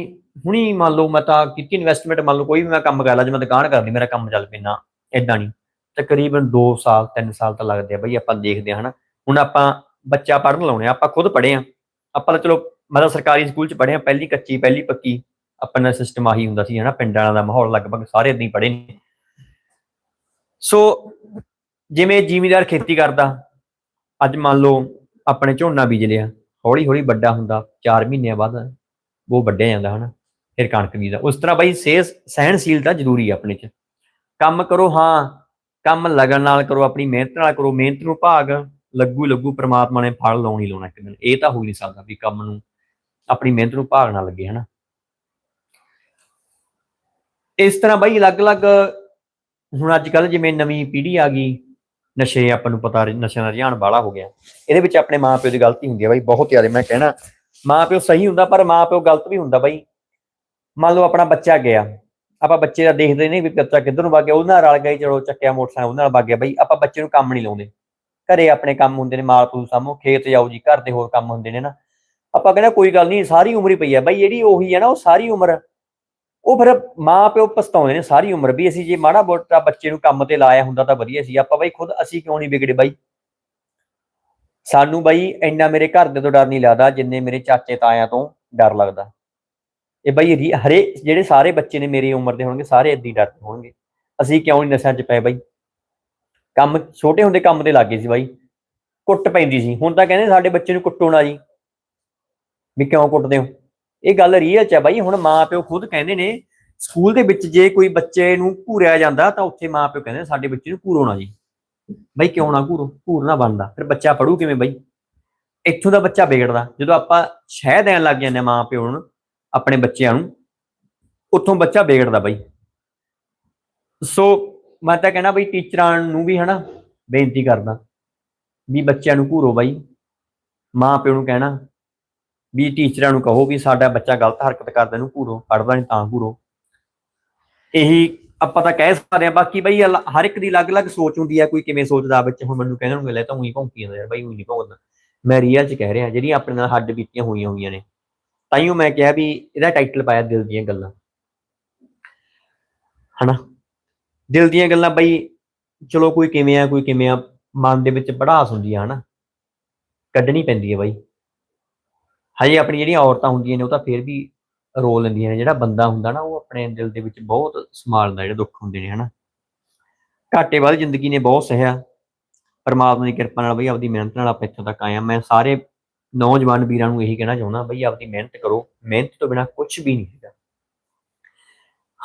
ਹੁਣੀ ਮੰਨ ਲਓ ਮੈਂ ਤਾਂ ਕੀਤੀ ਇਨਵੈਸਟਮੈਂਟ ਮੰਨ ਲਓ ਕੋਈ ਵੀ ਮੈਂ ਕੰਮ ਕਰ ਲਾ, ਜੇ ਮੈਂ ਦੁਕਾਨ ਕਰਦੀ ਮੇਰਾ ਕੰਮ ਚੱਲ ਪੈਣਾ ਇਦਾਂ ਨਹੀਂ। ਤਕਰੀਬਨ 2 ਸਾਲ 3 ਸਾਲ ਤਾਂ ਲੱਗਦੇ ਆ ਬਈ, ਆਪਾਂ ਦੇਖਦੇ ਆ ਹਨਾ। ਹੁਣ ਆਪਾਂ ਬੱਚਾ ਪੜ੍ਹਨ ਲਾਉਣੇ ਆ, ਆਪਾਂ ਖੁਦ ਪੜ੍ਹੇ ਆ। ਆਪਾਂ ਤਾਂ ਚਲੋ ਮਤਲਬ ਸਰਕਾਰੀ ਸਕੂਲ 'ਚ ਪੜ੍ਹੇ ਆ, ਪਹਿਲੀ ਕੱਚੀ, ਪਹਿਲੀ ਪੱਕੀ। ਆਪਣਾ ਸਿਸਟਮ ਆਹੀ ਹੁੰਦਾ ਸੀ ਹਨਾ, ਪਿੰਡਾਂ ਦਾ ਮਾਹੌਲ ਲਗਭਗ ਸਾਰੇ ਇਦਾਂ ਹੀ ਪੜ੍ਹੇ ਨੇ। ਸੋ ਜਿਵੇਂ ਜ਼ਿਮੀਦਾਰ ਖੇਤੀ ਕਰਦਾ, ਅੱਜ ਮੰਨ ਲਓ ਆਪਣੇ ਝੋਨਾ ਬੀਜ ਲਿਆ ਹੌਲੀ ਹੌਲੀ ਵੱਡਾ ਹੁੰਦਾ 4 ਮਹੀਨਿਆਂ ਬਾਅਦ ਉਹ ਵੱਡਿਆ ਜਾਂਦਾ ਹਨਾ, ਫਿਰ ਕਣਕ ਬੀਜਦਾ। ਉਸ ਤਰ੍ਹਾਂ ਬਾਈ ਸੇਸ ਸਹਿਣਸ਼ੀਲਤਾ ਜ਼ਰੂਰੀ ਆ ਆਪਣੇ 'ਚ। ਕੰਮ ਕਰੋ, ਹਾਂ, ਕੰਮ ਲਗਨ ਨਾਲ ਕਰੋ, ਆਪਣੀ ਮਿਹਨਤ ਨਾਲ ਕਰੋ, ਮਿਹਨਤ ਨੂੰ ਭਾਗ ਲੱਗੂ ਲੱਗੂ ਪ੍ਰਮਾਤਮਾ ਨੇ ਫਲ ਲਾਉਣੀ ਲਾਉਣਾ ਇੱਕ ਦਿਨ। ਇਹ ਤਾਂ ਹੋ ਨਹੀਂ ਸਕਦਾ ਵੀ ਕੰਮ ਨੂੰ ਆਪਣੀ ਮਿਹਨਤ ਨੂੰ ਭਾਗ ਨਾ ਲੱਗੇ ਹਨਾ। ਇਸ ਤਰ੍ਹਾਂ ਬਾਈ ਅਲੱਗ-ਅਲੱਗ ਹੁਣ ਅੱਜ ਕੱਲ ਜਿਵੇਂ ਨਵੀਂ ਪੀੜ੍ਹੀ ਆ ਗਈ, ਨਸ਼ੇ ਆਪਾਂ ਨੂੰ ਪਤਾ, ਨਸ਼ਿਆਂ ਦਾ ਰੁਝਾਨ ਬਾਲਾ ਹੋ ਗਿਆ। ਇਹਦੇ ਵਿੱਚ ਆਪਣੇ ਮਾਪਿਓ ਦੀ ਗਲਤੀ ਹੁੰਦੀ ਹੈ ਬਾਈ, ਬਹੁਤ ਜ਼ਿਆਦਾ। ਮੈਂ ਕਹਿਣਾ ਮਾਪਿਓ ਸਹੀ ਹੁੰਦਾ, ਪਰ ਮਾਪਿਓ ਗਲਤ ਵੀ ਹੁੰਦਾ ਬਾਈ। ਮੰਨ ਲਓ ਆਪਣਾ ਬੱਚਾ ਗਿਆ, ਆਪਾਂ ਬੱਚੇ ਦਾ ਦੇਖਦੇ ਨਹੀਂ ਵੀ ਬੱਚਾ ਕਿੱਧਰ ਨੂੰ ਵਗ ਗਿਆ ਉਹਦੇ ਨਾਲ ਰਲ ਗਿਆ ਚਲੋ ਚੱਕਿਆ ਮੋਟਰਸਾਈਕਲ ਉਹਦੇ ਨਾਲ ਵਗ ਗਿਆ ਬਾਈ। ਆਪਾਂ ਬੱਚੇ ਨੂੰ ਕੰਮ ਨਹੀਂ ਲਾਉਂਦੇ। ਘਰੇ ਆਪਣੇ ਕੰਮ ਹੁੰਦੇ ਨੇ, ਮਾਲ ਪੂਲ ਸਾਹਮੋ ਖੇਤ ਜਾਓ ਜੀ, ਘਰ ਦੇ ਹੋਰ ਕੰਮ ਹੁੰਦੇ ਨੇ ਨਾ। ਆਪਾਂ ਕਹਿੰਦਾ ਕੋਈ ਗੱਲ ਨਹੀਂ, ਸਾਰੀ ਉਮਰ ਹੀ ਪਈ ਹੈ। ਬਾਈ, ਜਿਹੜੀ ਉਹੀ ਹੈ ਨਾ, ਉਹ ਸਾਰੀ ਉਮਰ ਉਹ ਫਿਰ ਮਾਂ ਪਿਓ ਪਛਤਾਉਂਦੇ ਨੇ, ਸਾਰੀ ਉਮਰ ਵੀ ਅਸੀਂ ਜੇ ਮਾੜਾ ਮੋਟਾ ਬੱਚੇ ਨੂੰ ਕੰਮ ਤੇ ਲਾਇਆ ਹੁੰਦਾ ਤਾਂ ਵਧੀਆ ਸੀ, ਆਪਾਂ ਬਾਈ ਖੁਦ ਅਸੀਂ ਕਿਉਂ ਨਹੀਂ ਵਿਗੜੇ ਬਾਈ? ਸਾਨੂੰ ਬਾਈ ਇੰਨਾ ਮੇਰੇ ਘਰ ਦੇ ਤੋਂ ਡਰ ਨਹੀਂ ਲੱਗਦਾ, ਜਿੰਨੇ ਮੇਰੇ ਚਾਚੇ ਤਾਇਆਂ ਤੋਂ ਡਰ ਲੱਗਦਾ। ਇਹ ਬਾਈ ਹਰੇ, ਜਿਹੜੇ ਸਾਰੇ ਬੱਚੇ ਨੇ ਮੇਰੀ ਉਮਰ ਦੇ ਹੋਣਗੇ, ਸਾਰੇ ਏਦਾਂ ਹੀ ਡਰਦੇ ਹੋਣਗੇ। ਅਸੀਂ ਕਿਉਂ ਨਹੀਂ ਨਸ਼ਿਆਂ 'ਚ ਪਏ ਬਾਈ? ਕੰਮ, ਛੋਟੇ ਹੁੰਦੇ ਕੰਮ ਤੇ ਲੱਗੇ ਸੀ ਬਾਈ। ਕੁੱਟ ਪੈਂਦੀ ਸੀ। ਹੁਣ ਤਾਂ ਕਹਿੰਦੇ ਸਾਡੇ ਬੱਚੇ ਨੂੰ ਕੁੱਟੋ ਨਾ ਜੀ। ਵੀ ਕਿਉਂ ਕੁੱਟਦੇ ਹੋ? ਇਹ ਗੱਲ ਰੀਅਲ ਚ ਹੈ ਬਾਈ, ਹੁਣ ਮਾਂ ਪਿਓ ਖੁਦ ਕਹਿੰਦੇ ਨੇ ਸਕੂਲ ਦੇ ਵਿੱਚ ਜੇ ਕੋਈ ਬੱਚੇ ਨੂੰ ਘੂਰਿਆ ਜਾਂਦਾ, ਤਾਂ ਉੱਥੇ ਮਾਂ ਪਿਓ ਕਹਿੰਦੇ ਸਾਡੇ ਬੱਚੇ ਨੂੰ ਘੂਰੋ ਨਾ ਜੀ। ਬਾਈ, ਕਿਉਂ ਨਾ ਘੂਰੋ? ਘੂਰਨਾ ਬਣਦਾ। ਫਿਰ ਬੱਚਾ ਪੜੂ ਕਿਵੇਂ ਬਾਈ? ਇੱਥੋਂ ਦਾ ਬੱਚਾ ਵਿਗੜਦਾ। ਜਦੋਂ ਆਪਾਂ ਸ਼ਹਿ ਦੇਣ ਲੱਗ ਜਾਂਦੇ ਹਾਂ ਮਾਂ ਪਿਓ ਨੂੰ, ਆਪਣੇ ਬੱਚਿਆਂ ਨੂੰ, ਉੱਥੋਂ ਬੱਚਾ ਵਿਗੜਦਾ ਬਾਈ। ਸੋ ਮੈਂ ਤਾਂ ਕਹਿਣਾ ਬਈ, ਟੀਚਰਾਂ ਨੂੰ ਵੀ ਹਨਾ ਬੇਨਤੀ ਕਰਦਾ ਵੀ ਬੱਚਿਆਂ ਨੂੰ ਘੂਰੋ ਬਾਈ। ਮਾਂ ਪਿਓ ਨੂੰ ਕਹਿਣਾ ਵੀ ਟੀਚਰਾਂ ਨੂੰ ਕਹੋ ਵੀ ਸਾਡਾ ਬੱਚਾ ਗਲਤ ਹਰਕਤ ਕਰਦਾ ਨੂੰ ਘੂਰੋ ਪੜਦਾ ਨਹੀਂ ਤਾਂ ਘੂਰੋ। ਇਹੀ ਆਪਾਂ ਤਾਂ ਕਹਿ ਸਕਦੇ ਹਾਂ, ਬਾਕੀ ਬਈ ਹਰ ਇੱਕ ਦੀ ਅਲੱਗ-ਅਲੱਗ ਸੋਚ ਹੁੰਦੀ ਹੈ ਕੋਈ ਕਿਵੇਂ ਸੋਚਦਾ ਵਿੱਚ ਹੁਣ ਮੈਨੂੰ ਕਹਿਣ ਨੂੰ ਮਿਲਿਆ ਤਾਂ ਉਹੀ ਭੌਂਕੀ ਜਾਂਦਾ ਯਾਰ, ਬਈ ਉਹੀ ਨਹੀਂ ਭੌਂਕਦਾ। ਮੈਂ ਰੀਅਲ ਚ ਕਹਿ ਰਿਹਾ, ਜਿਹੜੀਆਂ ਆਪਣੇ ਨਾਲ ਹੱਡ ਬੀਤੀਆਂ ਹੋਈਆਂ ਹੋਈਆਂ ਨੇ ਤਾਈਓ ਮੈਂ ਕਿਹਾ ਵੀ ਇਹਦਾ ਟਾਈਟਲ ਪਾਇਆ ਦਿਲ ਦੀਆਂ ਗੱਲਾਂ। ਹਨਾ? ਦਿਲ ਦੀਆਂ ਗੱਲਾਂ ਬਈ, ਚਲੋ ਕੋਈ ਕਿਵੇਂ ਆ, ਕੋਈ ਕਿਵੇਂ ਆ, ਮਨ ਦੇ ਵਿੱਚ ਪੜਾਸ ਹੁੰਦੀ ਆ, ਹਨਾ? ਕੱਢਣੀ ਪੈਂਦੀ ਹੈ ਬਾਈ। ਹਜੇ ਆਪਣੀ ਜਿਹੜੀਆਂ ਔਰਤਾਂ ਹੁੰਦੀਆਂ ਨੇ ਉਹ ਤਾਂ ਫੇਰ ਵੀ ਰੋ ਲੈਂਦੀਆਂ ਨੇ। ਜਿਹੜਾ ਬੰਦਾ ਹੁੰਦਾ ਨਾ, ਉਹ ਆਪਣੇ ਦਿਲ ਦੇ ਵਿੱਚ ਬਹੁਤ ਸੰਭਾਲਦਾ, ਜਿਹੜੇ ਦੁੱਖ ਹੁੰਦੇ ਨੇ, ਹਨਾ। ਘਾਟੇ ਵਾਲੀ ਜ਼ਿੰਦਗੀ ਨੇ ਬਹੁਤ ਸਹਿਆ। ਪਰਮਾਤਮਾ ਦੀ ਕਿਰਪਾ ਨਾਲ ਬਈ ਆਪਦੀ ਮਿਹਨਤ ਨਾਲ ਆਪਾਂ ਇੱਥੋਂ ਤੱਕ ਆਏ ਆ ਮੈਂ ਸਾਰੇ ਨੌਜਵਾਨ ਵੀਰਾਂ ਨੂੰ ਇਹੀ ਕਹਿਣਾ ਚਾਹੁੰਦਾ, ਬਈ ਆਪਦੀ ਮਿਹਨਤ ਕਰੋ। ਮਿਹਨਤ ਤੋਂ ਬਿਨਾ ਕੁਝ ਵੀ ਨਹੀਂ ਹੈਗਾ।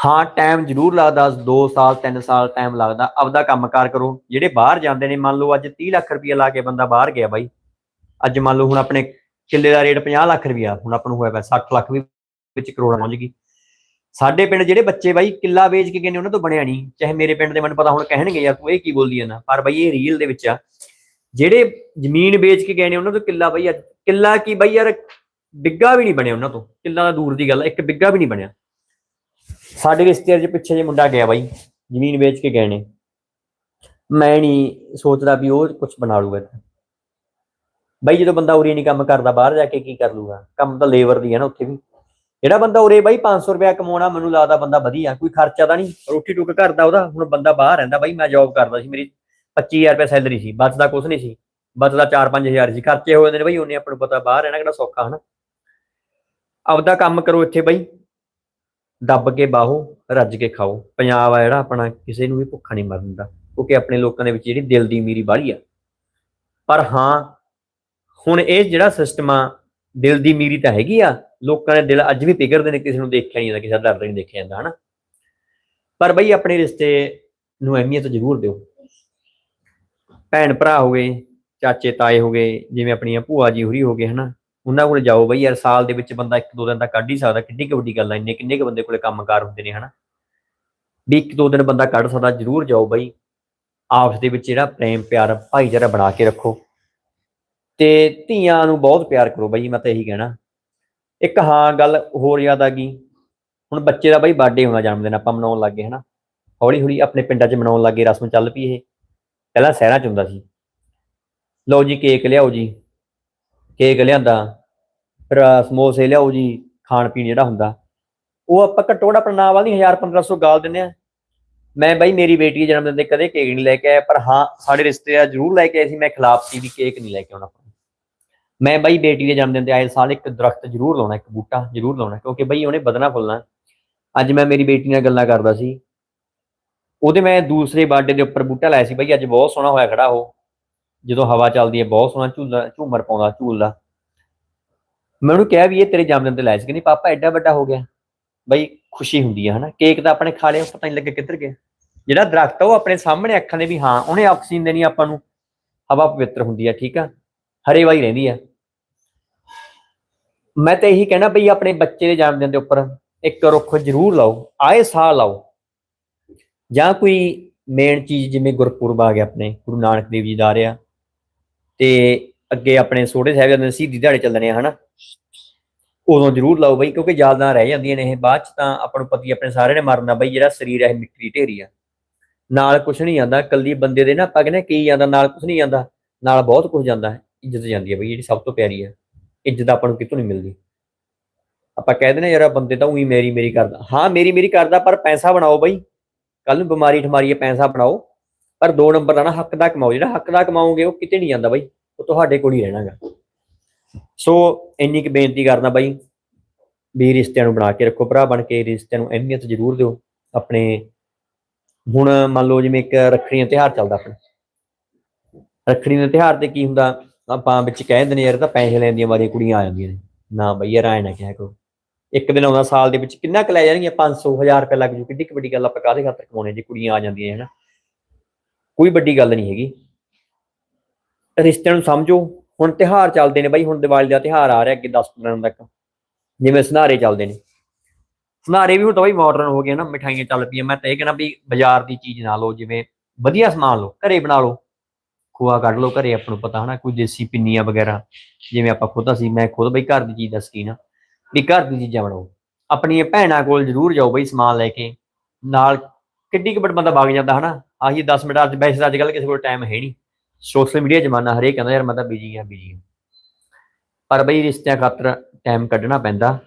ਹਾਂ ਟਾਈਮ ਜ਼ਰੂਰ ਲੱਗਦਾ 2 ਸਾਲ 3 ਸਾਲ ਟਾਈਮ ਲੱਗਦਾ। ਆਪਦਾ ਕੰਮਕਾਰ ਕਰੋ। ਜਿਹੜੇ ਬਾਹਰ ਜਾਂਦੇ ਨੇ, ਮੰਨ ਲਓ ਅੱਜ 30 ਲੱਖ ਰੁਪਏ ਲਾ ਕੇ ਬੰਦਾ ਬਾਹਰ ਗਿਆ ਬਾਈ। ਅੱਜ ਮੰਨ ਲਓ ਹੁਣ ਆਪਣੇ ਕਿੱਲੇ ਦਾ ਰੇਟ 50 ਲੱਖ ਰੁਪਇਆ ਹੁਣ ਆਪਾਂ ਨੂੰ ਹੋਇਆ ਪਿਆ 60 ਲੱਖ ਵੀ ਵਿੱਚ ਕਰੋੜਾਂ ਪਹੁੰਚ ਗਈ ਸਾਡੇ ਪਿੰਡ ਜਿਹੜੇ ਬੱਚੇ ਬਾਈ ਕਿੱਲਾ ਵੇਚ ਕੇ ਗਏ ਨੇ ਉਹਨਾਂ ਤੋਂ ਬਣਿਆ ਨਹੀਂ, ਚਾਹੇ ਮੇਰੇ ਪਿੰਡ ਦੇ ਮੈਨੂੰ ਪਤਾ ਹੁਣ ਕਹਿਣਗੇ ਯਾਰ ਤੂੰ ਇਹ ਕੀ ਬੋਲਦੀ ਹੈ ਨਾ, ਪਰ ਬਾਈ ਇਹ ਰੀਲ ਦੇ ਵਿੱਚ ਆ, ਜਿਹੜੇ ਜ਼ਮੀਨ ਵੇਚ ਕੇ ਗਏ ਨੇ ਉਹਨਾਂ ਤੋਂ ਕਿੱਲਾ ਬਾਈ ਅੱਜ, ਕਿੱਲਾ ਕੀ ਬਾਈ ਯਾਰ ਬਿੱਗਾ ਵੀ ਨਹੀਂ ਬਣਿਆ ਉਹਨਾਂ ਤੋਂ, ਕਿੱਲਾ ਦਾ ਦੂਰ ਦੀ ਗੱਲ ਇੱਕ ਬਿੱਗਾ ਵੀ ਨਹੀਂ ਬਣਿਆ ਸਾਡੇ ਰਿਸ਼ਤੇਦਾਰ ਚ ਪਿੱਛੇ ਜੇ ਮੁੰਡਾ ਗਿਆ ਬਾਈ, ਜ਼ਮੀਨ ਵੇਚ ਕੇ ਗਏ ਨੇ, ਮੈਂ ਨਹੀਂ ਸੋਚਦਾ ਵੀ ਉਹ ਕੁਝ ਬਣਾ ਲੂਗਾ ਇੱਥੇ। ਬਾਈ ਜਦੋਂ ਬੰਦਾ ਉਰੇ ਨਹੀਂ ਕੰਮ ਕਰਦਾ, ਬਾਹਰ ਜਾ ਕੇ ਕੀ ਕਰ ਲੂਗਾ? ਕੰਮ ਤਾਂ ਲੇਬਰ ਦੀ ਹੈ ਨਾ ਉੱਥੇ ਵੀ। ਜਿਹੜਾ ਬੰਦਾ ਉਰੇ ਬਾਈ 500 ਰੁਪਇਆ ਕਮਾਉਣਾ, ਮੈਨੂੰ ਲੱਗਦਾ ਬੰਦਾ ਵਧੀਆ, ਕੋਈ ਖਰਚਾ ਤਾਂ ਨਹੀਂ। ਰੋਟੀ ਟੁੱਕ ਘਰ ਦਾ ਉਹਦਾ, ਹੁਣ ਬੰਦਾ ਬਾਹਰ ਰਹਿੰਦਾ ਬਾਈ, ਮੈਂ ਜੌਬ ਕਰਦਾ ਸੀ, ਮੇਰੀ 25000 ਰੁਪਏ ਸੈਲਰੀ ਸੀ, ਬਚਦਾ ਕੁਝ ਨਹੀਂ ਸੀ। ਬਚਦਾ 4-5000 ਸੀ, ਖਰਚੇ ਹੋ ਜਾਂਦੇ ਨੇ ਬਾਈ, ਉਹਨੇ ਆਪਾਂ ਨੂੰ ਪਤਾ ਬਾਹਰ ਰਹਿਣਾ ਕਿਹੜਾ ਸੌਖਾ, ਹਨਾ? ਆਪਦਾ ਕੰਮ ਕਰੋ ਇੱਥੇ ਬਾਈ, ਦੱਬ ਕੇ ਬਾਹੋ, ਰੱਜ ਕੇ ਖਾਓ। ਪੰਜਾਬ ਆ ਜਿਹੜਾ ਆਪਣਾ, ਕਿਸੇ ਨੂੰ ਵੀ ਭੁੱਖਾ ਨਹੀਂ ਮਰਨ ਦਿੰਦਾ ਕਿਉਂਕਿ ਆਪਣੇ ਲੋਕਾਂ ਦੇ ਵਿੱਚ ਜਿਹੜੀ ਦਿਲ ਦੀ ਅਮੀਰੀ ਬਾਹਲੀ ਆ। ਪਰ ਹਾਂ ਹੁਣ ਇਹ ਜਿਹੜਾ ਸਿਸਟਮ ਆ, ਦਿਲ ਦੀ ਅਮੀਰੀ ਤਾਂ ਹੈਗੀ ਆ, ਲੋਕਾਂ ਦੇ ਦਿਲ ਅੱਜ ਵੀ ਪਿਘਰਦੇ ਨੇ, ਕਿਸੇ ਨੂੰ ਦੇਖਿਆ ਨਹੀਂ ਜਾਂਦਾ, ਕਿਸੇ ਦਾ ਡਰ ਨਹੀਂ ਦੇਖਿਆ ਜਾਂਦਾ, ਹਨਾ? ਪਰ ਬਈ ਆਪਣੇ ਰਿਸ਼ਤੇ ਨੂੰ ਅਹਿਮੀਅਤ ਜ਼ਰੂਰ ਦਿਓ। ਭੈਣ ਭਰਾ ਹੋ ਗਏ, ਚਾਚੇ ਤਾਏ ਹੋ ਗਏ, ਜਿਵੇਂ ਆਪਣੀਆਂ ਭੂਆ ਜੀ ਹੁਰੀ ਹੋ ਗਏ, ਹਨਾ? ਉਹਨਾਂ ਕੋਲ ਜਾਓ ਬਈ ਯਾਰ, ਸਾਲ ਦੇ ਵਿੱਚ ਬੰਦਾ ਇੱਕ ਦੋ ਦਿਨ ਤਾਂ ਕੱਢ ਹੀ ਸਕਦਾ, ਕਿੰਨੀ ਕੁ ਵੱਡੀ ਗੱਲ ਆ, ਇੰਨੇ ਕਿੰਨੇ ਕੁ ਬੰਦੇ ਕੋਲੇ ਕੰਮਕਾਰ ਹੁੰਦੇ ਨੇ, ਹਨਾ? ਵੀ ਇੱਕ ਦੋ ਦਿਨ ਬੰਦਾ ਕੱਢ ਸਕਦਾ, ਜ਼ਰੂਰ ਜਾਓ ਬਈ। ਆਪਸ ਦੇ ਵਿੱਚ ਜਿਹੜਾ ਪ੍ਰੇਮ, ਪਿਆਰ, ਭਾਈਚਾਰਾ ਬਣਾ ਕੇ ਰੱਖੋ। ਤੇ ਧੀਆਂ ਨੂੰ ਬਹੁਤ ਪਿਆਰ ਕਰੋ ਬਈ, ਮੈਂ ਤਾਂ ਇਹੀ ਕਹਿਣਾ। ਇੱਕ ਹਾਂ ਗੱਲ ਹੋਰ ਯਾਦ ਆ ਗਈ। ਹੁਣ ਬੱਚੇ ਦਾ ਬਾਈ ਬਰਥਡੇ ਹੋਣਾ ਜਨਮ ਦਿਨ, ਆਪਾਂ ਮਨਾਉਣ ਲੱਗੇ ਹਨਾ। ਹੌਲੀ ਹੌਲੀ ਆਪਣੇ ਪਿੰਡਾਂ 'ਚ ਮਨਾਉਣ ਲੱਗੇ ਰਸਮ ਚੱਲ ਪਈ ਇਹ। ਪਹਿਲਾਂ ਸ਼ਹਿਰਾਂ 'ਚ ਹੁੰਦਾ ਸੀ। ਲਓ ਜੀ, ਕੇਕ ਲਿਆਓ ਜੀ। ਕੇਕ ਲਿਆਂਦਾ, ਫਿਰ ਸਮੋਸੇ ਲਿਆਓ ਜੀ ਖਾਣ ਪੀਣ ਜਿਹੜਾ ਹੁੰਦਾ। ਉਹ ਆਪਾਂ ਘੱਟੋ ਘੱਟ ਆਪਣਾ ਨਾਂ ਵਾਲੀ 1000 1500 ਗਾਲ ਦਿੰਦੇ ਆ ਮੈਂ ਬਾਈ, ਮੇਰੀ ਬੇਟੀ ਜਨਮ ਦਿਨ ਤੇ ਕਦੇ ਕੇਕ ਨਹੀਂ ਲੈ ਕੇ ਆਇਆ, ਪਰ ਹਾਂ, ਸਾਡੇ ਰਿਸ਼ਤੇਦਾਰ ਜ਼ਰੂਰ ਲੈ ਕੇ ਆਏ ਸੀ, ਮੈਂ ਖਿਲਾਫ ਸੀ ਵੀ ਕੇਕ ਨਹੀਂ ਲੈ ਕੇ ਆਉਣਾ। ਮੈਂ ਬਾਈ ਬੇਟੀ ਦੇ ਜਨਮ ਦਿਨ ਤੇ ਆਏ ਸਾਲ ਇੱਕ ਦਰਖਤ ਜ਼ਰੂਰ ਲਾਉਣਾ, ਇੱਕ ਬੂਟਾ ਜ਼ਰੂਰ ਲਾਉਣਾ, ਕਿਉਂਕਿ ਬਾਈ ਉਹਨੇ ਬਦਨਾ ਫੁੱਲਣਾ। ਅੱਜ ਮੈਂ ਮੇਰੀ ਬੇਟੀ ਨਾਲ ਗੱਲਾਂ ਕਰਦਾ ਸੀ। ਉਹਦੇ ਮੈਂ ਦੂਸਰੇ ਬਰਥਡੇ ਦੇ ਉੱਪਰ ਬੂਟਾ ਲਾਇਆ ਸੀ ਬਾਈ, ਅੱਜ ਬਹੁਤ ਸੋਹਣਾ ਹੋਇਆ ਖੜਾ ਉਹ। ਜਦੋਂ ਹਵਾ ਚੱਲਦੀ ਹੈ, ਬਹੁਤ ਸੋਹਣਾ ਝੂਲਾ, ਝੂਮਰ ਪਾਉਂਦਾ ਝੂਲਦਾ। ਮੈਂ ਉਹਨੂੰ ਕਿਹਾ ਵੀ ਇਹ ਤੇਰੇ ਜਨਮ ਦਿਨ ਤੇ ਲਾਇਆ ਸੀ, ਕਹਿੰਦੀ, ਪਾਪਾ, ਐਡਾ ਵੱਡਾ ਹੋ ਗਿਆ। ਬਈ ਖੁਸ਼ੀ ਹੁੰਦੀ ਹੈ ਹਨਾ? ਕੇਕ ਤਾਂ ਆਪਣੇ ਖਾ ਲਿਆ, ਪਤਾ ਨਹੀਂ ਲੱਗਾ ਕਿੱਧਰ ਗਿਆ ਜਿਹੜਾ ਦਰਖਤ ਆ, ਉਹ ਆਪਣੇ ਸਾਹਮਣੇ ਅੱਖਾਂ ਦੇ ਵੀ ਹਾਂ, ਉਹਨੇ ਆਕਸੀਜਨ ਦੇਣੀ ਆਪਾਂ ਨੂੰ। ਹਵਾ ਪਵਿੱਤਰ ਹੁੰਦੀ ਆ, ਠੀਕ ਆ? ਹਰੇ ਵਾਈ ਰਹਿੰਦੀ ਆ। ਮੈਂ ਤਾਂ ਇਹੀ ਕਹਿਣਾ ਬਈ ਆਪਣੇ ਬੱਚੇ ਦੇ ਜਨਮ ਦਿਨ ਦੇ ਉੱਪਰ ਇੱਕ ਰੁੱਖ ਜ਼ਰੂਰ ਲਾਓ, ਆਏ ਸਾਲ ਲਾਓ। ਜਾਂ ਕੋਈ ਮੇਨ ਚੀਜ਼ ਜਿਵੇਂ ਗੁਰਪੁਰਬ ਆ ਗਿਆ ਆਪਣੇ, ਗੁਰੂ ਨਾਨਕ ਦੇਵ ਜੀ ਦਾ ਆ ਰਿਹਾ ਤੇ ਅੱਗੇ ਆਪਣੇ ਛੋਟੇ ਸਾਹਿਬਜ਼ਾਦੇ ਦੇ ਸ਼ਹੀਦੀ ਦਿਹਾੜੇ ਚੱਲਣੇ ਆ, ਹਨਾ? ਉਦੋਂ ਜ਼ਰੂਰ ਲਾਓ ਬਈ, ਕਿਉਂਕਿ ਯਾਦਾਂ ਰਹਿ ਜਾਂਦੀਆਂ ਨੇ ਇਹ, ਬਾਅਦ ਚ ਤਾਂ ਆਪਾਂ ਨੂੰ ਪਤੀ ਆਪਣੇ ਸਾਰਿਆਂ ਨੇ ਮਰਨਾ ਬਈ, ਜਿਹੜਾ ਸਰੀਰ ਹੈ ਮਿੱਟੀ ਦੀ ਢੇਰੀ ਆ। ਨਾਲ ਕੁਛ ਨਹੀਂ ਜਾਂਦਾ ਕੱਲੀ ਬੰਦੇ ਦੇ ਨਾ ਆਪਾਂ ਕਹਿੰਦੇ ਕੀ ਜਾਂਦਾ ਨਾਲ ਕੁਛ ਨਹੀਂ ਜਾਂਦਾ ਨਾਲ ਬਹੁਤ ਕੁਝ ਜਾਂਦਾ, ਇੱਜ਼ਤ ਜਾਂਦੀ ਹੈ ਬਈ, ਜਿਹੜੀ ਸਭ ਤੋਂ ਪਿਆਰੀ ਹੈ ਇੱਜ਼ਤ ਆਪਾਂ ਨੂੰ ਕਿਤੋਂ ਨਹੀਂ ਮਿਲਦੀ? ਆਪਾਂ ਕਹਿ ਦਿੰਦੇ ਯਾਰ ਆਹ ਬੰਦੇ ਤਾਂ ਉਹੀ ਮੇਰੀ ਮੇਰੀ ਕਰਦਾ। ਹਾਂ, ਮੇਰੀ ਮੇਰੀ ਕਰਦਾ, ਪਰ ਪੈਸਾ ਬਣਾਓ ਬਈ। ਕੱਲ ਨੂੰ ਬਿਮਾਰੀ ਠਮਾਰੀ ਹੈ, ਪੈਸਾ ਬਣਾਓ। ਪਰ ਦੋ ਨੰਬਰ ਦਾ ਨਾ, ਹੱਕ ਦਾ ਕਮਾਓ। ਜਿਹੜਾ ਹੱਕ ਦਾ ਕਮਾਓਗੇ, ਉਹ ਕਿਤੇ ਨਹੀਂ ਜਾਂਦਾ ਬਈ। ਉਹ ਤੁਹਾਡੇ ਕੋਲ ਹੀ ਰਹਿਣਾਗਾ। ਸੋ ਇੰਨੀ ਕੁ ਬੇਨਤੀ ਕਰਦਾ ਬਾਈ, ਵੀ ਰਿਸ਼ਤਿਆਂ ਨੂੰ ਬਣਾ ਕੇ ਰੱਖੋ, ਭਰਾ ਬਣ ਕੇ ਰਿਸ਼ਤਿਆਂ ਨੂੰ ਅਹਿਮੀਅਤ ਜ਼ਰੂਰ ਦਿਓ। ਆਪਣੇ ਹੁਣ ਮੰਨ ਲਓ ਜਿਵੇਂ ਇੱਕ ਰੱਖੜੀ ਦਾ ਤਿਉਹਾਰ ਚੱਲਦਾ ਆਪਣਾ। ਰੱਖੜੀ ਦੇ ਤਿਉਹਾਰ ਤੇ ਕੀ ਹੁੰਦਾ? ਆਪਾਂ ਵਿੱਚ ਕਹਿ ਦਿੰਦੇ ਨੇ ਯਾਰ ਤਾਂ ਪੈਸੇ ਲੈਂਦੀਆਂ ਵਾਰੀਆਂ ਕੁੜੀਆਂ ਆ ਜਾਂਦੀਆਂ ਨੇ। ਨਾ ਬਈ ਯਾਰ ਐ ਨਾ ਕਿਹਾ ਕਰੋ ਇੱਕ ਦਿਨ ਆਉਂਦਾ ਸਾਲ ਦੇ ਵਿੱਚ ਕਿੰਨਾ ਕੁ ਲੈ ਜਾਣਗੀਆਂ? 500 1000 ਰੁਪਏ ਲੱਗ ਜੂ। ਕਿੱਡੀ ਕੁ ਵੱਡੀ ਗੱਲ ਆਪਾਂ ਕਾਹਦੇ ਖਾਤਰ ਕਮਾਉਣੇ ਜੇ ਕੁੜੀਆਂ ਆ ਜਾਂਦੀਆਂ, ਹਨਾ? ਕੋਈ ਵੱਡੀ ਗੱਲ ਨਹੀਂ ਹੈਗੀ। ਰਿਸ਼ਤਿਆਂ ਨੂੰ ਸਮਝੋ। ਹੁਣ ਤਿਹਾਰ ਚੱਲਦੇ ਨੇ ਬਾਈ, ਹੁਣ ਦੀਵਾਲੀ ਦਾ ਤਿਹਾਰ ਆ ਰਿਹਾ ਅੱਗੇ 10 ਦਿਨ ਤੱਕ। ਜਿਵੇਂ ਸੁਨਾਰੇ ਚੱਲਦੇ ਨੇ। ਸੁਨਾਰੇ ਵੀ ਹੁਣ ਤਾਂ ਬਾਈ ਮਾਡਰਨ ਹੋ ਗਏ ਨਾ ਮਠਾਈਆਂ ਚੱਲ ਪਈਆਂ। ਮੈਂ ਤਾਂ ਇਹ ਕਹਿਣਾ ਵੀ ਬਾਜ਼ਾਰ ਦੀ ਚੀਜ਼ ਨਾ ਲਓ, ਜਿਵੇਂ ਵਧੀਆ ਸਮਾਨ ਲਓ, ਘਰੇ ਬਣਾ ਲਓ। ਖੋਆ ਕੱਢ ਲਓ ਘਰੇ, ਆਪਾਂ ਨੂੰ ਪਤਾ ਹਨਾ, ਕੋਈ ਦੇਸੀ ਪਿੰਨੀਆਂ ਵਗੈਰਾ, ਜਿਵੇਂ ਆਪਾਂ ਖੁਦ ਅਸੀਂ ਮੈਂ ਖੁਦ ਬਈ ਘਰ ਦੀ ਚੀਜ਼ ਦਾ ਸ਼ਕੀਨ ਆ ਵੀ ਘਰ ਦੀ ਚੀਜ਼ਾਂ ਬਣਾਓ। ਆਪਣੀਆਂ ਭੈਣਾਂ ਕੋਲ ਜ਼ਰੂਰ ਜਾਓ ਬਈ ਸਮਾਨ ਲੈ ਕੇ, ਨਾਲ ਕਿੱਡੀ ਕੁ ਬੰਦਾ ਵਗ ਜਾਂਦਾ ਹਨਾ, ਆਹੀ 10 ਮਿੰਟ ਅੱਜ, ਵੈਸੇ ਅੱਜ ਕੱਲ੍ਹ ਕਿਸੇ ਕੋਲ ਟਾਈਮ ਹੈ ਨਹੀਂ। ਸੋਸ਼ਲ ਮੀਡੀਆ ਜ਼ਮਾਨਾ ਹਰੇਕ ਕਹਿੰਦਾ, ਯਾਰ ਮੈਂ ਤਾਂ ਬਿਜ਼ੀ ਆ ਬਿਜ਼ੀ ਆ ਪਰ ਬਈ ਰਿਸ਼ਤਿਆਂ ਖਾਤਰ ਟਾਈਮ ਕੱਢਣਾ ਪੈਂਦਾ।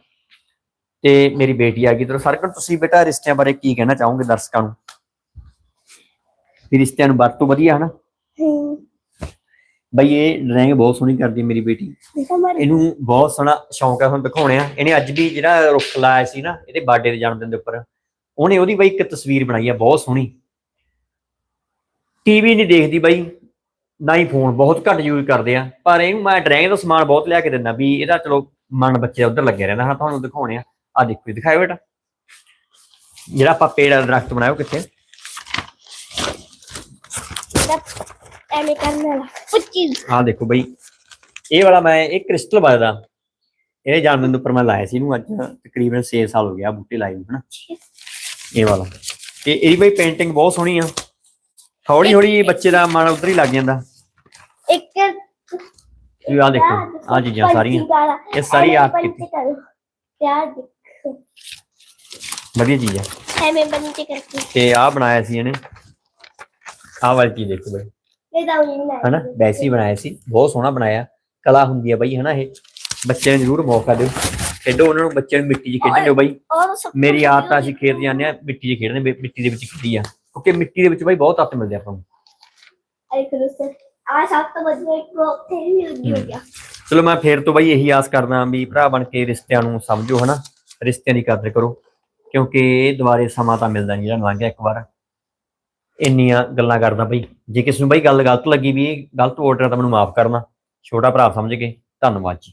ਤੇ ਮੇਰੀ ਬੇਟੀ ਆ ਗਈ, ਤੇ ਸਰਕਣ ਤੁਸੀਂ ਬੇਟਾ ਰਿਸ਼ਤਿਆਂ ਬਾਰੇ ਕੀ ਕਹਿਣਾ ਚਾਹੋਗੇ ਦਰਸ਼ਕਾਂ ਨੂੰ? ਵੀ ਰਿਸ਼ਤਿਆਂ ਨੂੰ ਵਰਤੋਂ ਵਧੀਆ ਹਨਾ? ਬਈ ਇਹ ਡਰਾਇੰਗ ਬਹੁਤ ਸੋਹਣੀ ਕਰਦੀ ਹੈ ਮੇਰੀ ਬੇਟੀ। ਦੇਖੋ ਮਾਰੇ। ਇਹਨੂੰ ਬਹੁਤ ਸੋਹਣਾ ਸ਼ੌਂਕ ਹੈ ਹੁਣ ਦਿਖਾਉਣੇ ਆ। ਇਹਨੇ ਅੱਜ ਵੀ ਜਿਹੜਾ ਰੁੱਖ ਲਾਇਆ ਸੀ ਨਾ ਇਹਦੇ ਬਰਥਡੇ ਦੇ ਜਨਮ ਦਿਨ ਦੇ ਉੱਪਰ ਉਹਨੇ ਉਹਦੀ ਬਈ ਇੱਕ ਤਸਵੀਰ ਬਣਾਈ ਆ ਬਹੁਤ ਸੋਹਣੀ। ਟੀਵੀ ਨਹੀਂ ਦੇਖਦੀ ਬਈ ਨਾ ਹੀ ਫੋਨ ਬਹੁਤ ਘੱਟ ਯੂਜ਼ ਕਰਦੇ ਆ। ਪਰ ਇਹਨੂੰ ਮੈਂ ਡਰਾਇੰਗ ਦਾ ਸਮਾਨ ਬਹੁਤ ਲਿਆ ਕੇ ਦਿੰਦਾ ਵੀ ਇਹਦਾ ਚਲੋ ਮਨ ਬੱਚੇ ਦਾ ਉਧਰ ਲੱਗਿਆ ਰਹਿੰਦਾ। ਹਾਂ ਤੁਹਾਨੂੰ ਦਿਖਾਉਣੇ ਆ। ਆ ਦੇਖੋ ਇਹ ਦਿਖਾਇਓ ਬੇਟਾ। ਜਿਹੜਾ ਆਪਾਂ ਪੇੜ ਦਾ ਦਰਖਤ ਬਣਾਇਆ ਉਹ ਕਿੱਥੇ? ਐਵੇਂ ਕਰਨਾ ਵਾਲਾ ਪੁੱਚੀ ਆ ਦੇਖੋ ਬਈ ਇਹ ਵਾਲਾ ਮੈਂ ਇਹ ਕ੍ਰਿਸਟਲ ਵੱਜਦਾ ਇਹ ਜਨਮ ਦਿਨ ਦੇ ਉੱਪਰ ਮੈਂ ਲਾਇਆ ਸੀ ਇਹਨੂੰ ਅੱਜ ਤਕਰੀਬਨ 6 ਸਾਲ ਹੋ ਗਿਆ ਬੂਟੇ ਲਾਏ ਨੂੰ ਹਨਾ ਇਹ ਵਾਲਾ ਤੇ ਇਹਦੀ ਬਈ ਪੇਂਟਿੰਗ ਬਹੁਤ ਸੋਹਣੀ ਆ ਹੌਲੀ ਹੌਲੀ ਬੱਚੇ ਦਾ ਮਨ ਉਧਰ ਹੀ ਲੱਗ ਜਾਂਦਾ ਇੱਕ ਵੀ ਆ ਦੇਖੋ ਆ ਚੀਜ਼ਾਂ ਸਾਰੀਆਂ ਇਹ ਸਾਰੀ ਆਰਟ ਕੀਤੀ ਯਾਰ ਦੇਖੋ ਵਧੀਆ ਚੀਜ਼ ਆ ਐਵੇਂ ਬੰਦੇ ਕਰਕੇ ਤੇ ਆ ਬਣਾਇਆ ਸੀ ਇਹਨੇ ਆਹ ਵਾਲੀ ਚੀਜ਼ ਦੇਖੋ ਬਈ ਇਹ ਤਾਂ ਉਹਨੇ ਬਣਾਇਆ ਹਨਾ ਵੈਸੇ ਹੀ ਬਣਾਇਆ ਸੀ। ਬਹੁਤ ਸੋਹਣਾ ਬਣਾਇਆ। ਕਲਾ ਹੁੰਦੀ ਆ ਬਈ ਹਨਾ ਇਹ। ਬੱਚਿਆਂ ਨੂੰ ਜ਼ਰੂਰ ਮੌਕਾ ਦਿਓ। ਖੇਡੋ ਉਹਨਾਂ ਨੂੰ ਬੱਚਿਆਂ ਨੂੰ ਮਿੱਟੀ 'ਚ ਖੇਡਣ ਦਿਓ ਬਈ। ਔਰ ਸਭ ਤੋਂ ਮੇਰੀ ਆਦਤ ਆ ਅਸੀਂ ਖੇਤ ਜਾਂਦੇ ਆ ਮਿੱਟੀ 'ਚ ਖੇਡਦੇ ਵੀ- ਮਿੱਟੀ ਦੇ ਵਿੱਚ ਖੇਡੀ ਆ। ਕਿਉਂਕਿ ਮਿੱਟੀ ਦੇ ਵਿੱਚ ਬਈ ਬਹੁਤ ਤੱਤ ਮਿਲਦੇ ਆਪਾਂ ਨੂੰ। ਅਰੇ ਕਰੋ ਆ ਸਭ ਤੋਂ ਵਧੀਆ ਇੱਕ ਉੱਥੇ ਵੀ ਲੱਗੀ ਹੋ ਗਿਆ। ਚਲੋ ਮੈਂ ਫੇਰ ਤੋਂ ਬਈ ਇਹੀ ਆਸ ਕਰਦਾ ਵੀ ਭਰਾ ਬਣ ਕੇ ਰਿਸ਼ਤਿਆਂ ਨੂੰ ਸਮਝੋ ਹਨਾ। ਰਿਸ਼ਤਿਆਂ ਦੀ ਕਦਰ ਕਰੋ। ਕਿਉਂਕਿ ਇਹ ਦੁਬਾਰੇ ਸਮਾਂ ਤਾਂ ਮਿਲਦਾ ਨਹੀਂ ਜਿਹੜਾ ਲੰਘ ਗਿਆ ਇੱਕ ਵਾਰ। ਇੰਨੀਆਂ ਗੱਲਾਂ ਕਰਦਾ ਬਈ। ਜੇ ਕਿਸੇ ਨੂੰ ਬਈ ਗੱਲ ਗਲਤ ਲੱਗੀ ਵੀ ਇਹ ਗਲਤ ਆਰਡਰ ਤਾਂ ਮੈਨੂੰ ਮਾਫ ਕਰਨਾ। ਛੋਟਾ ਭਰਾ ਸਮਝ ਕੇ। ਧੰਨਵਾਦ ਜੀ।